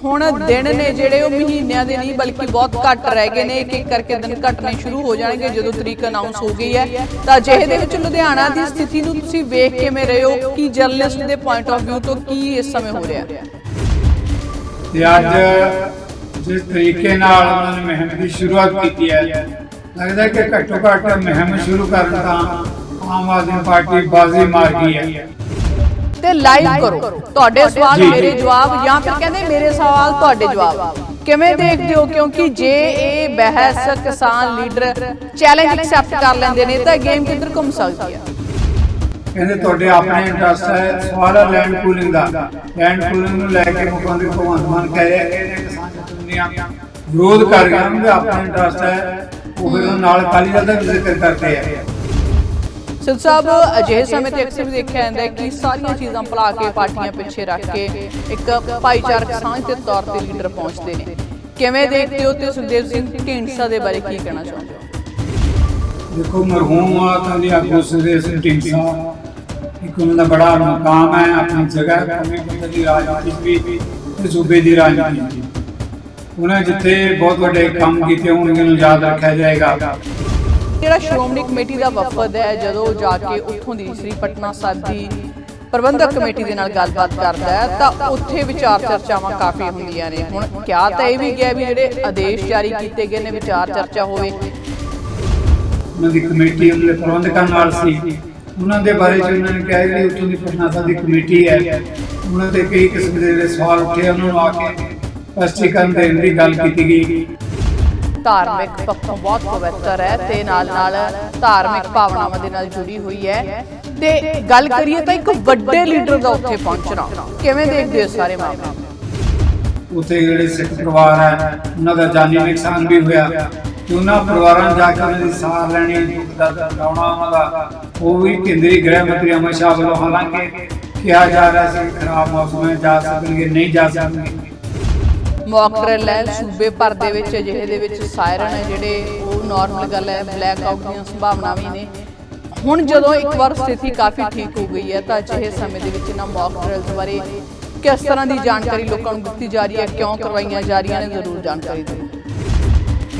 ਹੁਣ ਦਿਨ ਨੇ ਜਿਹੜੇ ਉਹ ਮਹੀਨਿਆਂ ਦੇ ਨਹੀਂ ਬਲਕਿ ਬਹੁਤ ਘੱਟ ਰਹਿ ਗਏ ਨੇ ਇੱਕ ਇੱਕ ਕਰਕੇ ਦਿਨ ਘਟਣੇ ਸ਼ੁਰੂ ਹੋ ਜਾਣਗੇ ਜਦੋਂ ਤਰੀਕ ਅਨਾਉਂਸ ਹੋ ਗਈ ਹੈ। ਤਾਂ ਅਜਿਹੇ ਦੇ ਵਿੱਚ ਲੁਧਿਆਣਾ ਦੀ ਸਥਿਤੀ ਨੂੰ ਤੁਸੀਂ ਵੇਖ ਕਿਵੇਂ ਰਹੇ ਹੋ ਕੀ ਜਰਨਲਿਸਟ ਦੇ ਪੁਆਇੰਟ ਆਫ View ਤੋਂ ਕੀ ਇਸ ਸਮੇਂ ਹੋ ਰਿਹਾ? ਹੈ ਤੇ ਅੱਜ ਜਿਸ ਤਰੀਕੇ ਨਾਲ ਉਹਨਾਂ ਨੇ ਮੁਹਿੰਮ ਦੀ ਸ਼ੁਰੂਆਤ ਕੀਤੀ ਹੈ ਲੱਗਦਾ ਹੈ ਕਿ ਘੱਟੋ ਘੱਟ ਮੁਹਿੰਮ ਸ਼ੁਰੂ ਕਰਨ ਤਾਂ ਆਮ ਆਦਮੀ ਪਾਰਟੀ ਬਾਜ਼ੀ ਮਾਰ ਗਈ ਹੈ। ਤੇ ਲਾਈਵ ਕਰੋ। ਤੁਹਾਡੇ ਸਵਾਲ ਮੇਰੇ। ਜਵਾਬ ਜਾਂ ਫਿਰ ਕਹਿੰਦੇ ਮੇਰੇ ਸਵਾਲ ਤੁਹਾਡੇ ਜਵਾਬ। ਕਿਵੇਂ ਦੇਖਦੇ ਹੋ? ਕਿਉਂਕਿ ਜੇ ਇਹ ਬਹਿਸ ਕਿਸਾਨ ਲੀਡਰ ਚੈਲੰਜ ਐਕਸੈਪਟ ਕਰ ਲੈਂਦੇ ਨੇ ਤਾਂ ਗੇਮ ਕਿੱਧਰ ਘੁੰਮ ਸਕਦੀ ਹੈ? ਕਹਿੰਦੇ ਤੁਹਾਡੇ ਆਪਣੇ ਇੰਟਰਸਟ ਹੈ ਸਵਾਲ ਹੈ ਲੈਂਡ ਪੂਲਿੰਗ ਦਾ। ਲੈਂਡ ਪੂਲਿੰਗ ਨੂੰ ਲੈ ਕੇ ਮੁੱਖ ਮੰਤਰੀ ਭਗਵੰਤ ਮਾਨ ਕਹਿ ਰਹੇ ਕਿ ਇਹਨੇ ਕਿਸਾਨ ਜਥੇਬੰਦੀਆਂ ਵਿਰੋਧ ਕਰ ਰਹੀਆਂ ਉਹਨਾਂ ਦਾ ਆਪਣਾ ਇੰਟਰਸਟ ਹੈ ਉਹ ਫਿਰ ਨਾਲ ਅਕਾਲੀ ਦਲ ਦਾ ਵੀ ਜ਼ਿਕਰ ਕਰਦੇ ਆ। ਸਿੱਧ ਸਾਹਿਬ, ਅਜਿਹੇ ਸਮੇਂ ਤੇ ਅਕਸਰ ਵੀ ਦੇਖਿਆ ਜਾਂਦਾ ਹੈ ਕਿ ਸਾਰੀਆਂ ਚੀਜ਼ਾਂ ਭੁਲਾ ਕੇ ਪਾਰਟੀਆਂ ਪਿੱਛੇ ਰੱਖ ਕੇ ਇੱਕ ਭਾਈਚਾਰਕ ਸਾਂਝ ਦੇ ਤੌਰ ਤੇ ਲੀਡਰ ਪਹੁੰਚਦੇ ਨੇ। ਕਿਵੇਂ ਦੇਖਦੇ ਹੋ ਤੇ ਸੁਖਦੇਵ ਸਿੰਘ, ਢੀਂਡਸਾ ਦੇ ਬਾਰੇ ਕੀ ਕਹਿਣਾ ਚਾਹੁੰਦੇ ਹੋ? ਦੇਖੋ, ਮਰਹੂਮ ਆਤਾਂ ਦੀ ਆਗੂ ਸੁਖਦੇਵ ਸਿੰਘ ਢੀਂਡਸਾ, ਇੱਕ ਉਹਨਾਂ ਦਾ ਬੜਾ ਮਕਾਮ ਹੈ ਆਪਣੀ ਜਗ੍ਹਾ ਕੌਮੀ ਪੱਧਰ ਦੀ ਰਾਜਨੀਤੀ ਵੀ, ਤੇ ਸੂਬੇ ਦੀ ਰਾਜਨੀਤੀ ਵੀ। ਉਹਨਾਂ ਜਿੱਥੇ ਬਹੁਤ ਵੱਡੇ ਕੰਮ ਕੀਤੇ ਹੋਣਗੇ ਨੂੰ ਯਾਦ ਰੱਖਿਆ ਜਾਏਗਾ। ਜਿਹੜਾ ਸ਼੍ਰੋਮਣੀ ਕਮੇਟੀ ਦਾ ਵਫਦ ਹੈ, ਜਦੋਂ ਉਹ ਜਾ ਕੇ ਉੱਥੋਂ ਦੀ ਸ੍ਰੀ ਪਟਨਾ ਸਾਹਿਬ ਦੀ ਪ੍ਰਬੰਧਕ ਕਮੇਟੀ ਦੇ ਨਾਲ ਗੱਲਬਾਤ ਕਰਦਾ ਹੈ, ਤਾਂ ਉੱਥੇ ਵਿਚਾਰ ਚਰਚਾਵਾਂ ਕਾਫੀ ਹੁੰਦੀਆਂ ਨੇ। ਹੁਣ ਕਿਹਾ ਤਾਂ ਇਹ ਵੀ ਗਿਆ ਵੀ ਜਿਹੜੇ ਆਦੇਸ਼ ਜਾਰੀ ਕੀਤੇ ਗਏ ਨੇ, ਵਿਚਾਰ ਚਰਚਾ ਹੋਵੇ। ਉਹਨਾਂ ਦੀ ਕਮੇਟੀ ਉਹਨਾਂ ਦੇ ਪ੍ਰਬੰਧਕਾਂ ਨਾਲ ਸੀ। ਉਹਨਾਂ ਦੇ ਬਾਰੇ ਚ ਉਹਨਾਂ ਨੇ ਕਿਹਾ ਕਿ ਉੱਥੋਂ ਦੀ ਪਟਨਾ ਸਾਹਿਬ ਦੀ ਕਮੇਟੀ ਹੈ। ਉਹਨਾਂ ਤੇ ਕਈ ਕਿਸਮ ਦੇ ਜਿਹੜੇ ਸਵਾਲ ਉੱਠੇ ਉਹਨਾਂ ਨੂੰ ਆ ਕੇ ਸਪਸ਼ਟੀਕਰਨ ਦੇਣ ਦੀ ਗੱਲ ਕੀਤੀ ਗਈ। ਧਾਰਮਿਕ ਪੱਖੋਂ ਬਹੁਤ ਪਵਿੱਤਰ ਹੈ ਤੇ ਨਾਲ ਨਾਲ ਧਾਰਮਿਕ ਭਾਵਨਾਵਾਂ ਦੇ ਨਾਲ ਜੁੜੀ ਹੋਈ ਹੈ। ਤੇ ਗੱਲ ਕਰੀਏ ਤਾਂ ਇੱਕ ਵੱਡੇ ਲੀਡਰ ਦਾ ਉੱਥੇ ਪਹੁੰਚਣਾ। ਕਿਵੇਂ ਦੇਖਦੇ ਹੋ ਸਾਰੇ ਮਾਮਲੇ? ਉੱਥੇ ਜਿਹੜੇ ਸਿੱਖ ਪਰਿਵਾਰ ਹੈ, ਉਹਨਾਂ ਦਾ ਜਾਨੀ ਨੁਕਸਾਨ ਵੀ ਹੋਇਆ। ਤੇ ਉਹਨਾਂ ਪਰਿਵਾਰਾਂ ਨੂੰ ਜਾ ਕੇ ਉਹਨਾਂ ਦੀ ਸਾਰ ਲੈਣੀ, ਦੁੱਖ ਦਾ ਲਾਉਣਾ ਉਹਨਾਂ ਦਾ ਉਹ ਵੀ ਕੇਂਦਰੀ ਗ੍ਰਹਿ ਮੰਤਰੀ ਅਮਿਤ ਸ਼ਾਹ ਵੱਲੋਂ ਹਾਲਾਂਕਿ ਕਿਹਾ ਜਾ ਰਿਹਾ ਸੀ ਖਰਾਬ ਮੌਸਮ ਵਿੱਚ ਜਾ ਸਕਣਗੇ, ਨਹੀਂ ਜਾ ਸਕਣਗੇ। ਮੌਕ ਡਰਿਲ ਹੈ ਸੂਬੇ ਭਰ ਦੇ ਵਿੱਚ ਅਜਿਹੇ ਦੇ ਵਿੱਚ ਸਾਇਰਨ ਹੈ ਜਿਹੜੇ ਉਹ ਨਾਰਮਲ ਗੱਲ ਹੈ ਬਲੈਕ ਆਊਟ ਦੀਆਂ ਸੰਭਾਵਨਾਵਾਂ ਵੀ ਨੇ। ਹੁਣ ਜਦੋਂ ਇੱਕ ਵਾਰ ਸਥਿਤੀ ਕਾਫੀ ਠੀਕ ਹੋ ਗਈ ਹੈ ਤਾਂ ਅਜਿਹੇ ਸਮੇਂ ਦੇ ਵਿੱਚ ਇਹਨਾਂ ਮੌਕ ਡਰਿਲਸ ਬਾਰੇ ਕਿਸ ਤਰ੍ਹਾਂ ਦੀ ਜਾਣਕਾਰੀ ਲੋਕਾਂ ਨੂੰ ਦਿੱਤੀ ਜਾ ਰਹੀ ਹੈ ਕਿਉਂ ਕਰਵਾਈਆਂ ਜਾ ਰਹੀਆਂ ਨੇ ਜ਼ਰੂਰ ਜਾਣਕਾਰੀ ਦਿਓ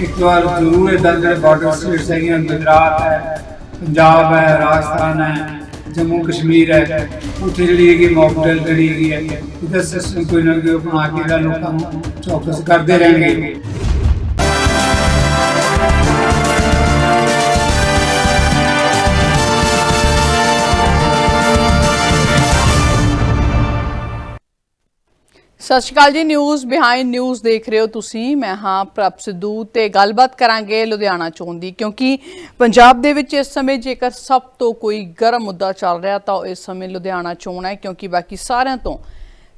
ਇੱਕ ਵਾਰ ਜ਼ਰੂਰ ਇਦਾਂ ਜਿਹੜੇ ਬਾਰਡਰ ਸਟੇਟਸ ਹੈਗੀਆਂ ਗੁਜਰਾਤ ਹੈ ਪੰਜਾਬ ਹੈ ਰਾਜਸਥਾਨ ਹੈ ਜੰਮੂ ਕਸ਼ਮੀਰ ਹੈ, ਉੱਥੇ ਜਿਹੜੀ ਹੈਗੀ ਮੌਕਟੇਲ ਜਿਹੜੀ ਹੈਗੀ ਹੈ, ਇਹਦਾ ਸਿਸਟਮ ਕੋਈ ਨਾ ਕੋਈ ਬਣਾ ਕੇ ਜਿਹੜਾ ਲੋਕਾਂ ਨੂੰ ਚੌਕਸ ਕਰਦੇ ਰਹਿਣਗੇ। ਸਤਿ ਸ਼੍ਰੀ ਅਕਾਲ ਜੀ ਨਿਊਜ਼ ਬਿਹਾਈਂਡ ਨਿਊਜ਼ ਦੇਖ ਰਹੇ ਹੋ ਤੁਸੀਂ। ਮੈਂ ਹਾਂ ਪ੍ਰਭ ਸਿੱਧੂ ਤੇ ਗੱਲਬਾਤ ਕਰਾਂਗੇ ਲੁਧਿਆਣਾ ਚੋਣ ਦੀ, ਕਿਉਂਕਿ ਪੰਜਾਬ ਦੇ ਵਿੱਚ ਇਸ ਸਮੇਂ ਜੇਕਰ ਸਭ ਤੋਂ ਕੋਈ ਗਰਮ ਮੁੱਦਾ ਚੱਲ ਰਿਹਾ ਤਾਂ ਉਹ ਇਸ ਸਮੇਂ ਲੁਧਿਆਣਾ ਚੋਣ ਹੈ, ਕਿਉਂਕਿ ਬਾਕੀ ਸਾਰਿਆਂ ਤੋਂ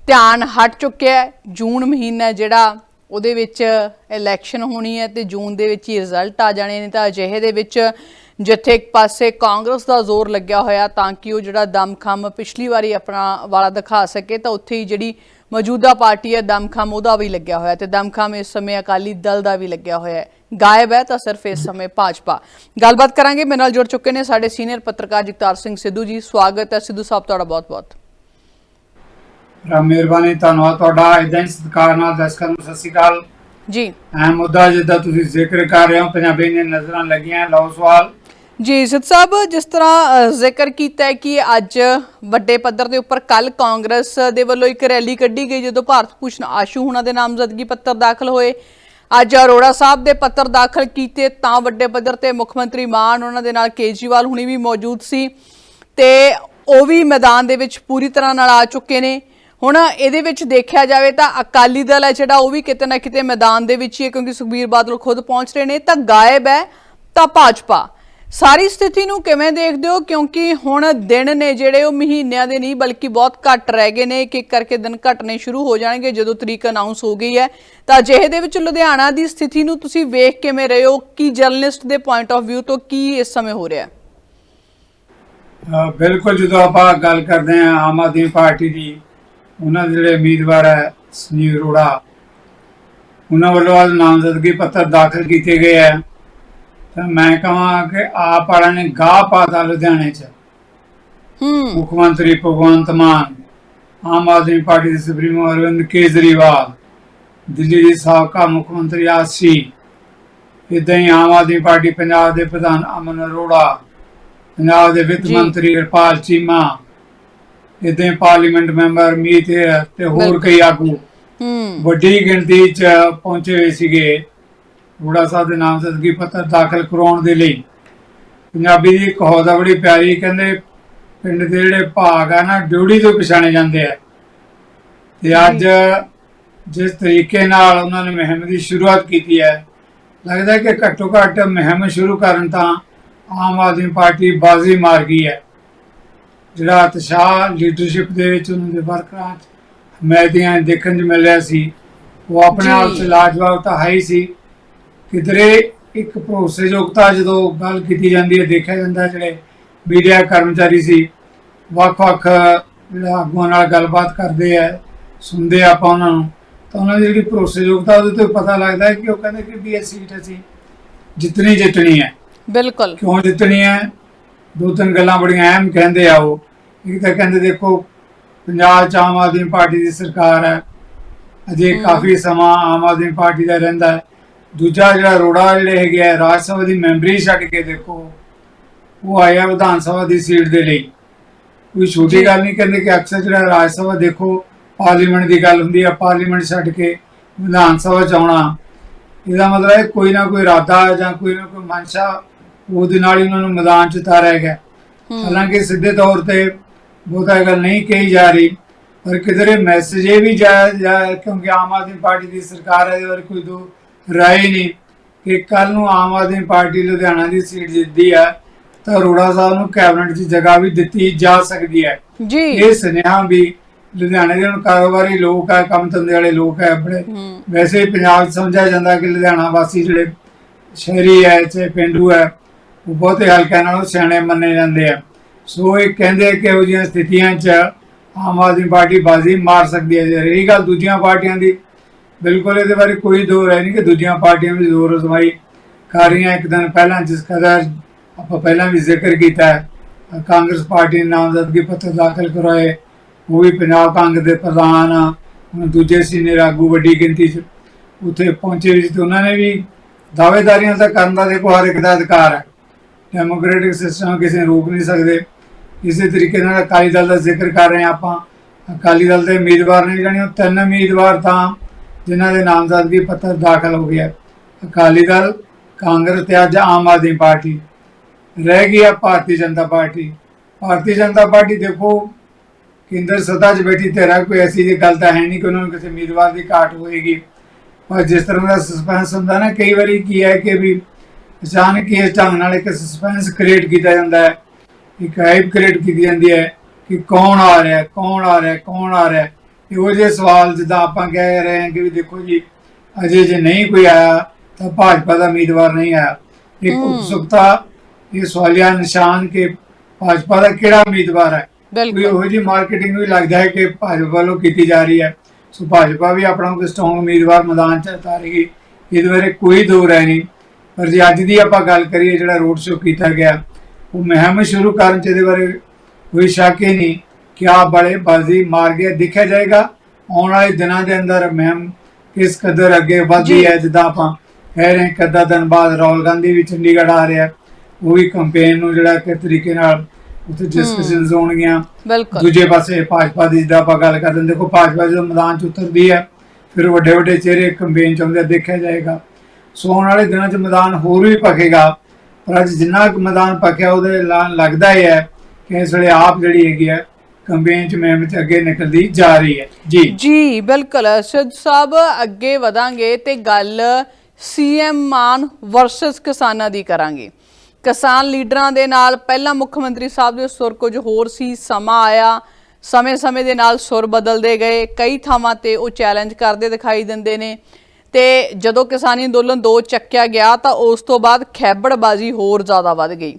ਧਿਆਨ ਹਟ ਚੁੱਕਿਆ ਹੈ। ਜੂਨ ਮਹੀਨਾ ਜਿਹੜਾ, ਉਹਦੇ ਵਿੱਚ ਇਲੈਕਸ਼ਨ ਹੋਣੀ ਹੈ ਤੇ ਜੂਨ ਦੇ ਵਿੱਚ ਹੀ ਰਿਜ਼ਲਟ ਆ ਜਾਣੇ ਨੇ, ਤਾਂ ਅਜਿਹੇ ਦੇ ਵਿੱਚ ਜਿੱਥੇ ਇੱਕ ਪਾਸੇ ਕਾਂਗਰਸ ਦਾ ਜ਼ੋਰ ਲੱਗਿਆ ਹੋਇਆ ਤਾਂ ਕਿ ਉਹ ਜਿਹੜਾ ਦਮਖਮ ਪਿਛਲੀ ਵਾਰੀ ਆਪਣਾ ਵਾਲਾ ਦਿਖਾ ਸਕੇ ਤਾਂ ਉੱਥੇ ਹੀ ਜਿਹੜੀ ਮੌਜੂਦਾ ਪਾਰਟੀ ਹੈ ਦਮਖਮ ਉਹਦਾ ਵੀ ਲੱਗਿਆ ਹੋਇਆ ਤੇ ਦਮਖਮ ਇਸ ਸਮੇਂ ਅਕਾਲੀ ਦਲ ਦਾ ਵੀ ਲੱਗਿਆ ਹੋਇਆ ਹੈ। ਗਾਇਬ ਹੈ ਤਾਂ ਸਿਰਫ ਇਸ ਸਮੇਂ ਭਾਜਪਾ। ਗੱਲਬਾਤ ਕਰਾਂਗੇ ਮੇਰੇ ਨਾਲ ਜੁੜ ਚੁੱਕੇ ਨੇ ਸਾਡੇ ਸੀਨੀਅਰ ਪੱਤਰਕਾਰ ਜਗਤਾਰ ਸਿੰਘ ਸਿੱਧੂ ਜੀ। ਸਵਾਗਤ ਹੈ ਸਿੱਧੂ ਸਾਹਿਬ ਤੁਹਾਡਾ ਬਹੁਤ-ਬਹੁਤ। ਰਾਮ ਮਿਹਰਬਾਨੀ ਧੰਨਵਾਦ ਤੁਹਾਡਾ। ਇਦਾਂ ਹੀ ਸਤਿਕਾਰ ਨਾਲ ਦਰਸ਼ਕਾਂ ਨੂੰ ਸਤਿ ਸ਼੍ਰੀ ਅਕਾਲ। ਜੀ। ਅਹਿਮ ਮੁੱਦਾ ਜਿੱਦਾਂ ਤੁਸੀਂ ਜ਼ਿਕਰ ਕਰ ਰਹੇ ਹੋ ਪੰਜਾਬੀ ਦੀਆਂ ਨਜ਼ਰਾਂ ਲੱਗੀਆਂ ਲਓ ਸਵਾਲ। ਜੀ, ਸਿੱਧ ਸਾਹਿਬ, ਜਿਸ ਤਰ੍ਹਾਂ ਜ਼ਿਕਰ ਕੀਤਾ ਹੈ ਕਿ ਅੱਜ ਵੱਡੇ ਪੱਧਰ ਦੇ ਉੱਪਰ ਕੱਲ ਕਾਂਗਰਸ ਦੇ ਵੱਲੋਂ ਇੱਕ ਰੈਲੀ ਕੱਢੀ ਗਈ, ਜਦੋਂ ਭਾਰਤ ਭੂਸ਼ਣ ਆਸ਼ੂ ਹੁਣਾਂ ਦੇ ਨਾਮਜ਼ਦਗੀ ਪੱਤਰ ਦਾਖਲ ਹੋਏ। ਅੱਜ ਅਰੋੜਾ ਸਾਹਿਬ ਦੇ ਪੱਤਰ ਦਾਖਲ ਕੀਤੇ, ਤਾਂ ਵੱਡੇ ਪੱਧਰ ਤੇ ਮੁੱਖ ਮੰਤਰੀ ਮਾਨ ਉਹਨਾਂ ਦੇ ਨਾਲ ਕੇਜਰੀਵਾਲ ਹੁਣੀ ਵੀ ਮੌਜੂਦ ਸੀ। ਤੇ ਉਹ ਵੀ ਮੈਦਾਨ ਦੇ ਵਿੱਚ ਪੂਰੀ ਤਰ੍ਹਾਂ ਨਾਲ ਆ ਚੁੱਕੇ ਨੇ। ਹੁਣ ਇਹਦੇ ਵਿੱਚ ਦੇਖਿਆ ਜਾਵੇ ਤਾਂ ਅਕਾਲੀ ਦਲ ਹੈ ਜਿਹੜਾ, ਉਹ ਵੀ ਕਿਤੇ ਨਾ ਕਿਤੇ ਮੈਦਾਨ ਦੇ ਵਿੱਚ ਹੀ ਹੈ, ਕਿਉਂਕਿ ਸੁਖਬੀਰ ਬਾਦਲ ਖੁਦ ਪਹੁੰਚ ਰਹੇ ਨੇ, ਤਾਂ ਗਾਇਬ ਹੈ, ਤਾਂ ਭਾਜਪਾ। ਸਾਰੀ ਸਥਿਤੀ ਨੂੰ ਕਿਵੇਂ ਦੇਖਦੇ ਹੋ? ਕਿਉਂਕਿ ਹੁਣ ਦਿਨ ਨੇ ਜਿਹੜੇ, ਉਹ ਮਹੀਨਿਆਂ ਦੇ ਨਹੀਂ, ਬਲਕਿ ਬਹੁਤ ਘੱਟ ਰਹਿ ਗਏ ਨੇ। ਇੱਕ ਇੱਕ ਕਰਕੇ ਦਿਨ ਘਟਣੇ ਸ਼ੁਰੂ ਹੋ ਜਾਣਗੇ, ਜਦੋਂ ਤਰੀਕ ਅਨਾਉਂਸ ਹੋ ਗਈ ਹੈ। ਤਾਂ ਅਜਿਹੇ ਦੇ ਵਿੱਚ ਲੁਧਿਆਣਾ ਦੀ ਸਥਿਤੀ ਨੂੰ ਤੁਸੀਂ ਵੇਖ ਕਿਵੇਂ ਰਹੇ ਹੋ? ਕੀ ਜਰਨਲਿਸਟ ਦੇ ਪੁਆਇੰਟ ਆਫ View ਤੋਂ ਕੀ ਇਸ ਸਮੇਂ ਹੋ ਰਿਹਾ? ਹੈ ਬਿਲਕੁਲ ਜਦੋਂ ਆਪਾਂ ਗੱਲ ਕਰਦੇ ਹਾਂ ਆਮ ਆਦਮੀ ਪਾਰਟੀ ਦੀ, ਉਹਨਾਂ ਦੇ ਜਿਹੜੇ ਉਮੀਦਵਾਰ ਹੈ, ਸੁਨੀਲ ਅਰੋੜਾ, ਉਹਨਾਂ ਵੱਲੋਂ ਅੱਜ ਨਾਮਜ਼ਦਗੀ ਪੱਤਰ ਦਾਖਲ ਕੀਤੇ ਗਏ ਹੈ। ਤਾਂ ਮੈਂ ਕਹਾਂ ਕਿ ਆਪ ਵਾਲਿਆਂ ਨੇ ਗਾਹ ਪਾਤਾ ਲੁਧਿਆਣੇ 'ਚ ਹੂੰ ਮੁੱਖ ਮੰਤਰੀ ਭਗਵੰਤ ਮਾਨ ਆਮ ਆਦਮੀ ਪਾਰਟੀ ਦੇ ਸੁਪਰੀਮੋ ਅਰਵਿੰਦ ਕੇਜਰੀਵਾਲ ਦਿੱਲੀ ਦੀ ਸਾਬਕਾ ਮੁੱਖ ਮੰਤਰੀ ਆਜ ਸੀ ਇਦਾਂ ਹੀ ਆਮ ਆਦਮੀ ਪਾਰਟੀ ਪੰਜਾਬ ਦੇ ਪ੍ਰਧਾਨ ਅਮਨ ਅਰੋੜਾ ਪੰਜਾਬ ਦੇ ਵਿੱਤ। ਮੰਤਰੀ ਹਰਪਾਲ ਚੀਮਾ ਇਦਾਂ ਹੀ ਪਾਰਲੀਮੈਂਟ ਮੈਂਬਰ ਮੀਤ ਤੇ ਹੋਰ। ਕਈ ਆਗੂ ਹੂੰ ਵੱਡੀ ਗਿਣਤੀ 'ਚ ਪਹੁੰਚੇ ਹੋਏ ਸੀਗੇ ਰੋੜਾ ਸਾਹਿਬ ਦੇ ਨਾਮਜ਼ਦਗੀ ਪੱਤਰ ਦਾਖਲ ਕਰਾਉਣ ਦੇ ਲਈ। ਪੰਜਾਬੀ ਦੀ ਇੱਕ ਆ ਬੜੀ ਪਿਆਰੀ ਕਹਿੰਦੇ ਪਿੰਡ ਦੇ ਜਿਹੜੇ ਭਾਗ ਆ ਨਾ ਡਿਊਟੀ ਤੋਂ ਪਛਾਣੇ ਜਾਂਦੇ ਆ। ਤੇ ਅੱਜ ਜਿਸ ਤਰੀਕੇ ਨਾਲ ਉਹਨਾਂ ਨੇ ਮੁਹਿੰਮ ਦੀ ਸ਼ੁਰੂਆਤ ਕੀਤੀ ਹੈ ਲੱਗਦਾ ਕਿ ਘੱਟੋ ਘੱਟ ਮੁਹਿੰਮ ਸ਼ੁਰੂ ਕਰਨ ਤਾਂ ਆਮ ਆਦਮੀ ਪਾਰਟੀ ਬਾਜ਼ੀ ਮਾਰ ਗਈ ਹੈ। ਜਿਹੜਾ ਉਤਸ਼ਾਹ ਲੀਡਰਸ਼ਿਪ ਦੇ ਵਿੱਚ ਉਹਨਾਂ ਦੇ ਵਰਕਰਾਂ 'ਚ ਹਮਾਇਤੀਆਂ ਦੇਖਣ 'ਚ ਮਿਲ ਰਿਹਾ ਸੀ ਉਹ ਆਪਣੇ ਆਪ 'ਚ। ਲਾਜਵਾਬ ਤਾਂ ਹੈ ਹੀ ਸੀ। ਕਿਧਰੇ ਇੱਕ ਭਰੋਸੇਯੋਗਤਾ ਜਦੋਂ ਗੱਲ ਕੀਤੀ ਜਾਂਦੀ ਹੈ ਦੇਖਿਆ ਜਾਂਦਾ ਜਿਹੜੇ ਮੀਡੀਆ ਕਰਮਚਾਰੀ ਸੀ ਵੱਖ-ਵੱਖ ਜਿਹੜਾ ਆਗੂਆਂ ਨਾਲ ਗੱਲਬਾਤ ਕਰਦੇ ਆ ਸੁਣਦੇ ਆਪਾਂ ਉਹਨਾਂ ਨੂੰ ਤਾਂ ਉਹਨਾਂ ਦੀ ਜਿਹੜੀ ਭਰੋਸੇਯੋਗਤਾ ਉਹਦੇ ਤੋਂ ਪਤਾ ਲੱਗਦਾ ਹੈ ਕਿ ਉਹ ਕਹਿੰਦੇ ਕਿ ਵੀ ਇਹ ਸੀਟ ਅਸੀਂ ਜਿੱਤਣੀ ਜਿੱਤਣੀ ਹੈ। ਬਿਲਕੁਲ। ਕਿਉਂ ਜਿੱਤਣੀ ਹੈ ਦੋ ਤਿੰਨ ਗੱਲਾਂ ਬੜੀਆਂ ਅਹਿਮ ਕਹਿੰਦੇ ਆ ਉਹ। ਇੱਕ ਤਾਂ ਕਹਿੰਦੇ ਦੇਖੋ ਪੰਜਾਬ 'ਚ ਆਮ ਆਦਮੀ ਪਾਰਟੀ ਦੀ ਸਰਕਾਰ ਹੈ ਅਜੇ ਕਾਫੀ ਸਮਾਂ ਆਮ ਆਦਮੀ ਪਾਰਟੀ ਦਾ ਰਹਿੰਦਾ ਹੈ। ਦੂਜਾ ਜਿਹੜਾ ਰੋੜਾ ਜਿਹੜੇ ਹੈਗੇ ਆ ਰਾਜ ਸਭਾ ਦੀ ਮੈਂਬਰੀ ਛੱਡ ਕੇ ਦੇਖੋ ਉਹ ਆਇਆ ਵਿਧਾਨ ਸਭਾ ਦੀ ਸੀਟ ਦੇ ਲਈ। ਕੋਈ। ਛੋਟੀ ਗੱਲ ਨਹੀਂ ਕਹਿੰਦੇ ਕਿ ਅਕਸਰ ਜਿਹੜਾ ਰਾਜ ਸਭਾ ਦੇਖੋ ਪਾਰਲੀਮੈਂਟ ਦੀ ਗੱਲ ਹੁੰਦੀ ਹੈ ਪਾਰਲੀਮੈਂਟ ਛੱਡ ਕੇ ਵਿਧਾਨ ਸਭਾ ਚ ਆਉਣਾ। ਇਹਦਾ ਮਤਲਬ ਹੈ ਕੋਈ ਨਾ ਕੋਈ ਇਰਾਦਾ ਜਾਂ ਕੋਈ ਨਾ ਕੋਈ ਮਨਸ਼ਾ ਉਹਦੇ ਨਾਲ ਹੀ ਉਹਨਾਂ ਨੂੰ ਮੈਦਾਨ ਚ ਉਤਾਰਿਆ ਗਿਆ ਹਾਲਾਂਕਿ ਸਿੱਧੇ ਤੌਰ ਤੇ ਬਹੁਤਾ ਇਹ ਗੱਲ ਨਹੀਂ ਕਹੀ ਜਾ ਰਹੀ ਪਰ ਕਿਧਰੇ ਮੈਸੇਜ ਇਹ ਵੀ ਜਾ ਜਾ- ਕਿਉਂਕਿ ਆਮ ਆਦਮੀ ਪਾਰਟੀ ਦੀ ਸਰਕਾਰ ਹੈ ਇਹਦੇ ਬਾਰੇ ਕੋਈ ਦੋ ਰਾਏ ਨਹੀਂ ਕਿ ਕੱਲ ਨੂੰ ਆਮ ਆਦਮੀ ਪਾਰਟੀ ਲੁਧਿਆਣਾ ਦੀ ਸੀਟ ਜਿੱਤਦੀ ਹੈ ਤਾਂ ਅਰੋੜਾ ਸਾਹਿਬ ਨੂੰ ਕੈਬਨਿਟ 'ਚ ਜਗ੍ਹਾ ਵੀ ਦਿੱਤੀ ਜਾ ਸਕਦੀ ਹੈ। ਜੀ। ਇਹ ਸੁਨੇਹਾ ਵੀ ਲੁਧਿਆਣੇ ਦੇ ਹੁਣ ਕਾਰੋਬਾਰੀ ਲੋਕ ਆ ਕੰਮ ਧੰਦੇ ਵਾਲੇ ਲੋਕ ਆ ਹੂੰ। ਵੈਸੇ ਪੰਜਾਬ ਸਮਝਿਆ ਜਾਂਦਾ ਕਿ ਲੁਧਿਆਣਾ ਵਾਸੀ ਜਿਹੜੇ ਸ਼ਹਿਰੀ ਹੈ ਚਾਹੇ ਪਿੰਡੂ ਹੈ ਉਹ ਬਹੁਤੇ ਹਲਕਿਆਂ ਨਾਲੋਂ ਸਿਆਣੇ ਮੰਨੇ ਜਾਂਦੇ ਆ। ਸੋ ਇਹ ਕਹਿੰਦੇ ਕਿ ਇਹੋ ਜਿਹੀਆਂ ਸਥਿਤੀਆਂ 'ਚ ਆਮ ਆਦਮੀ ਪਾਰਟੀ ਬਾਜ਼ੀ ਮਾਰ ਸਕਦੀ ਹੈ। ਜੇ ਰਹੀ ਗੱਲ ਦੂਜੀਆਂ ਪਾਰਟੀਆਂ ਦੀ ਬਿਲਕੁਲ ਇਹਦੇ ਬਾਰੇ ਕੋਈ ਦੋ ਰਾਏ ਨਹੀਂ ਕਿ ਦੂਜੀਆਂ ਪਾਰਟੀਆਂ ਵੀ ਜ਼ੋਰ ਅਜ਼ਮਾਈ ਕਰ ਰਹੀਆਂ। ਇੱਕ ਦਿਨ ਪਹਿਲਾਂ ਜਿਸ ਕਦਰ ਆਪਾਂ ਪਹਿਲਾਂ ਵੀ ਜ਼ਿਕਰ ਕੀਤਾ ਹੈ ਕਾਂਗਰਸ ਪਾਰਟੀ ਨੇ ਨਾਮਜ਼ਦਗੀ ਪੱਤਰ ਦਾਖਲ ਕਰਵਾਏ। ਉਹ ਵੀ ਪੰਜਾਬ ਕਾਂਗਰਸ ਦੇ ਪ੍ਰਧਾਨ ਆ, ਦੂਜੇ ਸੀਨੀਅਰ ਆਗੂ ਵੱਡੀ ਗਿਣਤੀ 'ਚ ਉੱਥੇ ਪਹੁੰਚੇ ਸੀ ਤੇ ਉਹਨਾਂ ਨੇ ਵੀ ਦਾਅਵੇਦਾਰੀਆਂ ਤਾਂ ਕਰਨ ਦਾ ਦੇਖੋ ਹਰ ਇੱਕ ਦਾ ਅਧਿਕਾਰ ਹੈ। ਡੈਮੋਕ੍ਰੈਟਿਕ ਸਿਸਟਮ ਕਿਸੇ ਨੂੰ ਰੋਕ ਨਹੀਂ ਸਕਦੇ। ਇਸੇ ਤਰੀਕੇ ਨਾਲ ਅਕਾਲੀ ਦਲ ਦਾ ਜ਼ਿਕਰ ਕਰ ਰਹੇ ਹਾਂ ਆਪਾਂ। ਅਕਾਲੀ ਦਲ ਦੇ ਉਮੀਦਵਾਰ ਨੇ ਜਾਣੀ ਉਹ ਤਿੰਨ ਉਮੀਦਵਾਰ ਤਾਂ ਜਿਨ੍ਹਾਂ ਦੇ ਨਾਮਜ਼ਦਗੀ ਪੱਤਰ ਦਾਖਲ ਹੋ ਗਿਆ। ਅਕਾਲੀ ਦਲ, ਕਾਂਗਰਸ ਤੇ ਅੱਜ ਆਮ ਆਦਮੀ ਪਾਰਟੀ। ਰਹਿ ਗਈ ਆ ਭਾਰਤੀ ਜਨਤਾ ਪਾਰਟੀ। ਭਾਰਤੀ ਜਨਤਾ ਪਾਰਟੀ ਦੇਖੋ, ਕੇਂਦਰ ਸੱਤਾ 'ਚ ਬੈਠੀ ਤੇ ਰਹਿ ਕੋਈ ਐਸੀ ਗੱਲ ਤਾਂ ਹੈ ਨਹੀਂ ਕਿ ਉਹਨਾਂ ਨੂੰ ਕਿਸੇ ਉਮੀਦਵਾਰ ਦੀ ਘਾਟ ਹੋਏਗੀ। ਪਰ ਜਿਸ ਤਰ੍ਹਾਂ ਦਾ ਸਸਪੈਂਸ ਹੁੰਦਾ ਨਾ, ਕਈ ਵਾਰੀ ਕੀ ਹੈ ਕਿ ਵੀ ਅਚਾਨਕ ਹੀ ਇਸ ਢੰਗ ਨਾਲ ਇੱਕ ਸਸਪੈਂਸ ਕ੍ਰੀਏਟ ਕੀਤਾ ਜਾਂਦਾ ਹੈ। ਇੱਕ ਹਾਈਪ ਕ੍ਰੀਏਟ ਕੀਤੀ ਜਾਂਦੀ ਹੈ ਕਿ ਕੌਣ ਆ ਰਿਹਾ, ਕੌਣ ਆ ਰਿਹਾ, ਕੌਣ ਆ ਰਿਹਾ। ਇਹੋ ਜਿਹੇ ਸਵਾਲ ਜਿੱਦਾਂ ਆਪਾਂ ਕਹਿ ਰਹੇ ਹਾਂ ਕਿ ਵੀ ਦੇਖੋ ਜੀ ਅਜੇ ਜੇ ਨਹੀਂ ਕੋਈ ਆਇਆ ਤਾਂ ਭਾਜਪਾ ਦਾ ਉਮੀਦਵਾਰ ਨਹੀਂ ਆਇਆ। ਇੱਕ। ਉਤਸੁਕਤਾ ਇਹ ਸਵਾਲੀਆ ਨਿਸ਼ਾਨ ਕਿ ਭਾਜਪਾ ਦਾ ਕਿਹੜਾ ਉਮੀਦਵਾਰ ਹੈ? ਕੋਈ ਉਹੋ ਜਿਹੀ ਮਾਰਕੀਟਿੰਗ ਵੀ ਲੱਗਦਾ ਹੈ ਕਿ ਭਾਜਪਾ ਵੱਲੋਂ ਕੀਤੀ ਜਾ ਰਹੀ ਹੈ। ਸੋ ਭਾਜਪਾ ਵੀ ਆਪਣਾ ਕੋਈ ਸਟਰੋਂਗ ਉਮੀਦਵਾਰ ਮੈਦਾਨ 'ਚ ਉਤਾਰੇਗੀ ਇਹਦੇ ਬਾਰੇ ਕੋਈ ਦੋ ਰਾਏ ਨਹੀਂ। ਪਰ ਜੇ ਅੱਜ ਦੀ ਆਪਾਂ ਗੱਲ ਕਰੀਏ ਜਿਹੜਾ ਰੋਡ ਸ਼ੋਅ ਕੀਤਾ ਗਿਆ ਉਹ ਮੁਹਿੰਮ ਸ਼ੁਰੂ ਕਰਨ 'ਚ ਇਹਦੇ ਬਾਰੇ ਕੋਈ ਸ਼ੱਕ ਹੀ ਨਹੀਂ। ਬੜੇ ਬਾਜ਼ੀ ਮਾਰ ਗਿਆ ਦੇਖਿਆ ਜਾਏਗਾ? ਆਉਣ ਵਾਲੇ ਦਿਨਾਂ ਦੇ ਅੰਦਰ ਮੁਹਿੰਮ ਕਿਸ ਕਦਰ ਅੱਗੇ ਵਧਦੀ ਜੀ। ਹੈ? ਜਿੱਦਾਂ ਆਪਾਂ ਕਹਿ ਰਹੇ ਹਾਂ ਕਿ ਅੱਧਾ ਦਿਨ ਬਾਅਦ ਰਾਹੁਲ ਗਾਂਧੀ ਵੀ ਚੰਡੀਗੜ੍ਹ ਆ ਰਿਹਾ। ਉਹ ਵੀ ਕੰਪੇਨ ਨੂੰ ਜਿਹੜਾ ਕਿ ਤਰੀਕੇ ਨਾਲ ਉੱਥੇ ਡਿਸਕਸ਼ਨਸ ਹੋਣਗੀਆਂ। ਦੂਜੇ ਪਾਸੇ ਭਾਜਪਾ ਦੀ ਜਿੱਦਾਂ ਆਪਾਂ ਗੱਲ ਕਰਦੇ ਦੇਖੋ ਭਾਜਪਾ ਜਦੋਂ ਮੈਦਾਨ 'ਚ ਉਤਰਦੀ ਹੈ ਫਿਰ ਵੱਡੇ ਵੱਡੇ ਚਿਹਰੇ ਕੰਪੇਨ 'ਚ ਆਉਂਦੇ ਦੇਖਿਆ ਜਾਏਗਾ। ਸੋ ਆਉਣ ਵਾਲੇ ਦਿਨਾਂ 'ਚ ਮੈਦਾਨ ਹੋਰ ਵੀ ਪੱਕੇਗਾ ਪਰ ਅੱਜ ਜਿੰਨਾ ਕੁ ਮੈਦਾਨ ਪੱਕਿਆ ਉਹਦੇ ਐਲਾਨ ਲੱਗਦਾ ਹੀ ਹੈ ਕਿ ਇਸ ਵੇਲੇ ਆਪ ਜਿਹੜੀ ਹੈਗੀ ਹੈ ਕੰਪੇਨ 'ਚ ਮੁਹਿੰਮ 'ਚ ਅੱਗੇ ਨਿਕਲਦੀ ਜਾ ਰਹੀ ਹੈ। ਜੀ। ਜੀ, ਬਿਲਕੁਲ। ਅਰਸ਼ਦ ਸਾਹਿਬ, ਅੱਗੇ ਵਧਾਂਗੇ ਤੇ ਗੱਲ ਸੀਐਮ ਮਾਨ ਵਰਸਸ ਕਿਸਾਨਾਂ ਦੀ ਕਰਾਂਗੇ। ਕਿਸਾਨ ਲੀਡਰਾਂ ਦੇ ਨਾਲ ਪਹਿਲਾਂ ਮੁੱਖ ਮੰਤਰੀ ਸਾਹਿਬ ਦੇ ਸੁਰ ਕੁਝ ਹੋਰ ਸੀ, ਸਮਾਂ ਆਇਆ। ਸਮੇਂ-ਸਮੇਂ ਦੇ ਨਾਲ ਸੁਰ ਬਦਲਦੇ ਗਏ। ਕਈ ਥਾਵਾਂ ਤੇ ਉਹ ਚੈਲੰਜ ਕਰਦੇ ਦਿਖਾਈ ਦਿੰਦੇ ਨੇ। ਤੇ ਜਦੋਂ ਕਿਸਾਨੀ ਅੰਦੋਲਨ ਦੋ ਚੱਕਿਆ ਗਿਆ ਤਾਂ ਉਸ ਤੋਂ ਬਾਅਦ ਖੈਬੜਬਾਜ਼ੀ ਹੋਰ ਜ਼ਿਆਦਾ ਵੱਧ ਗਈ।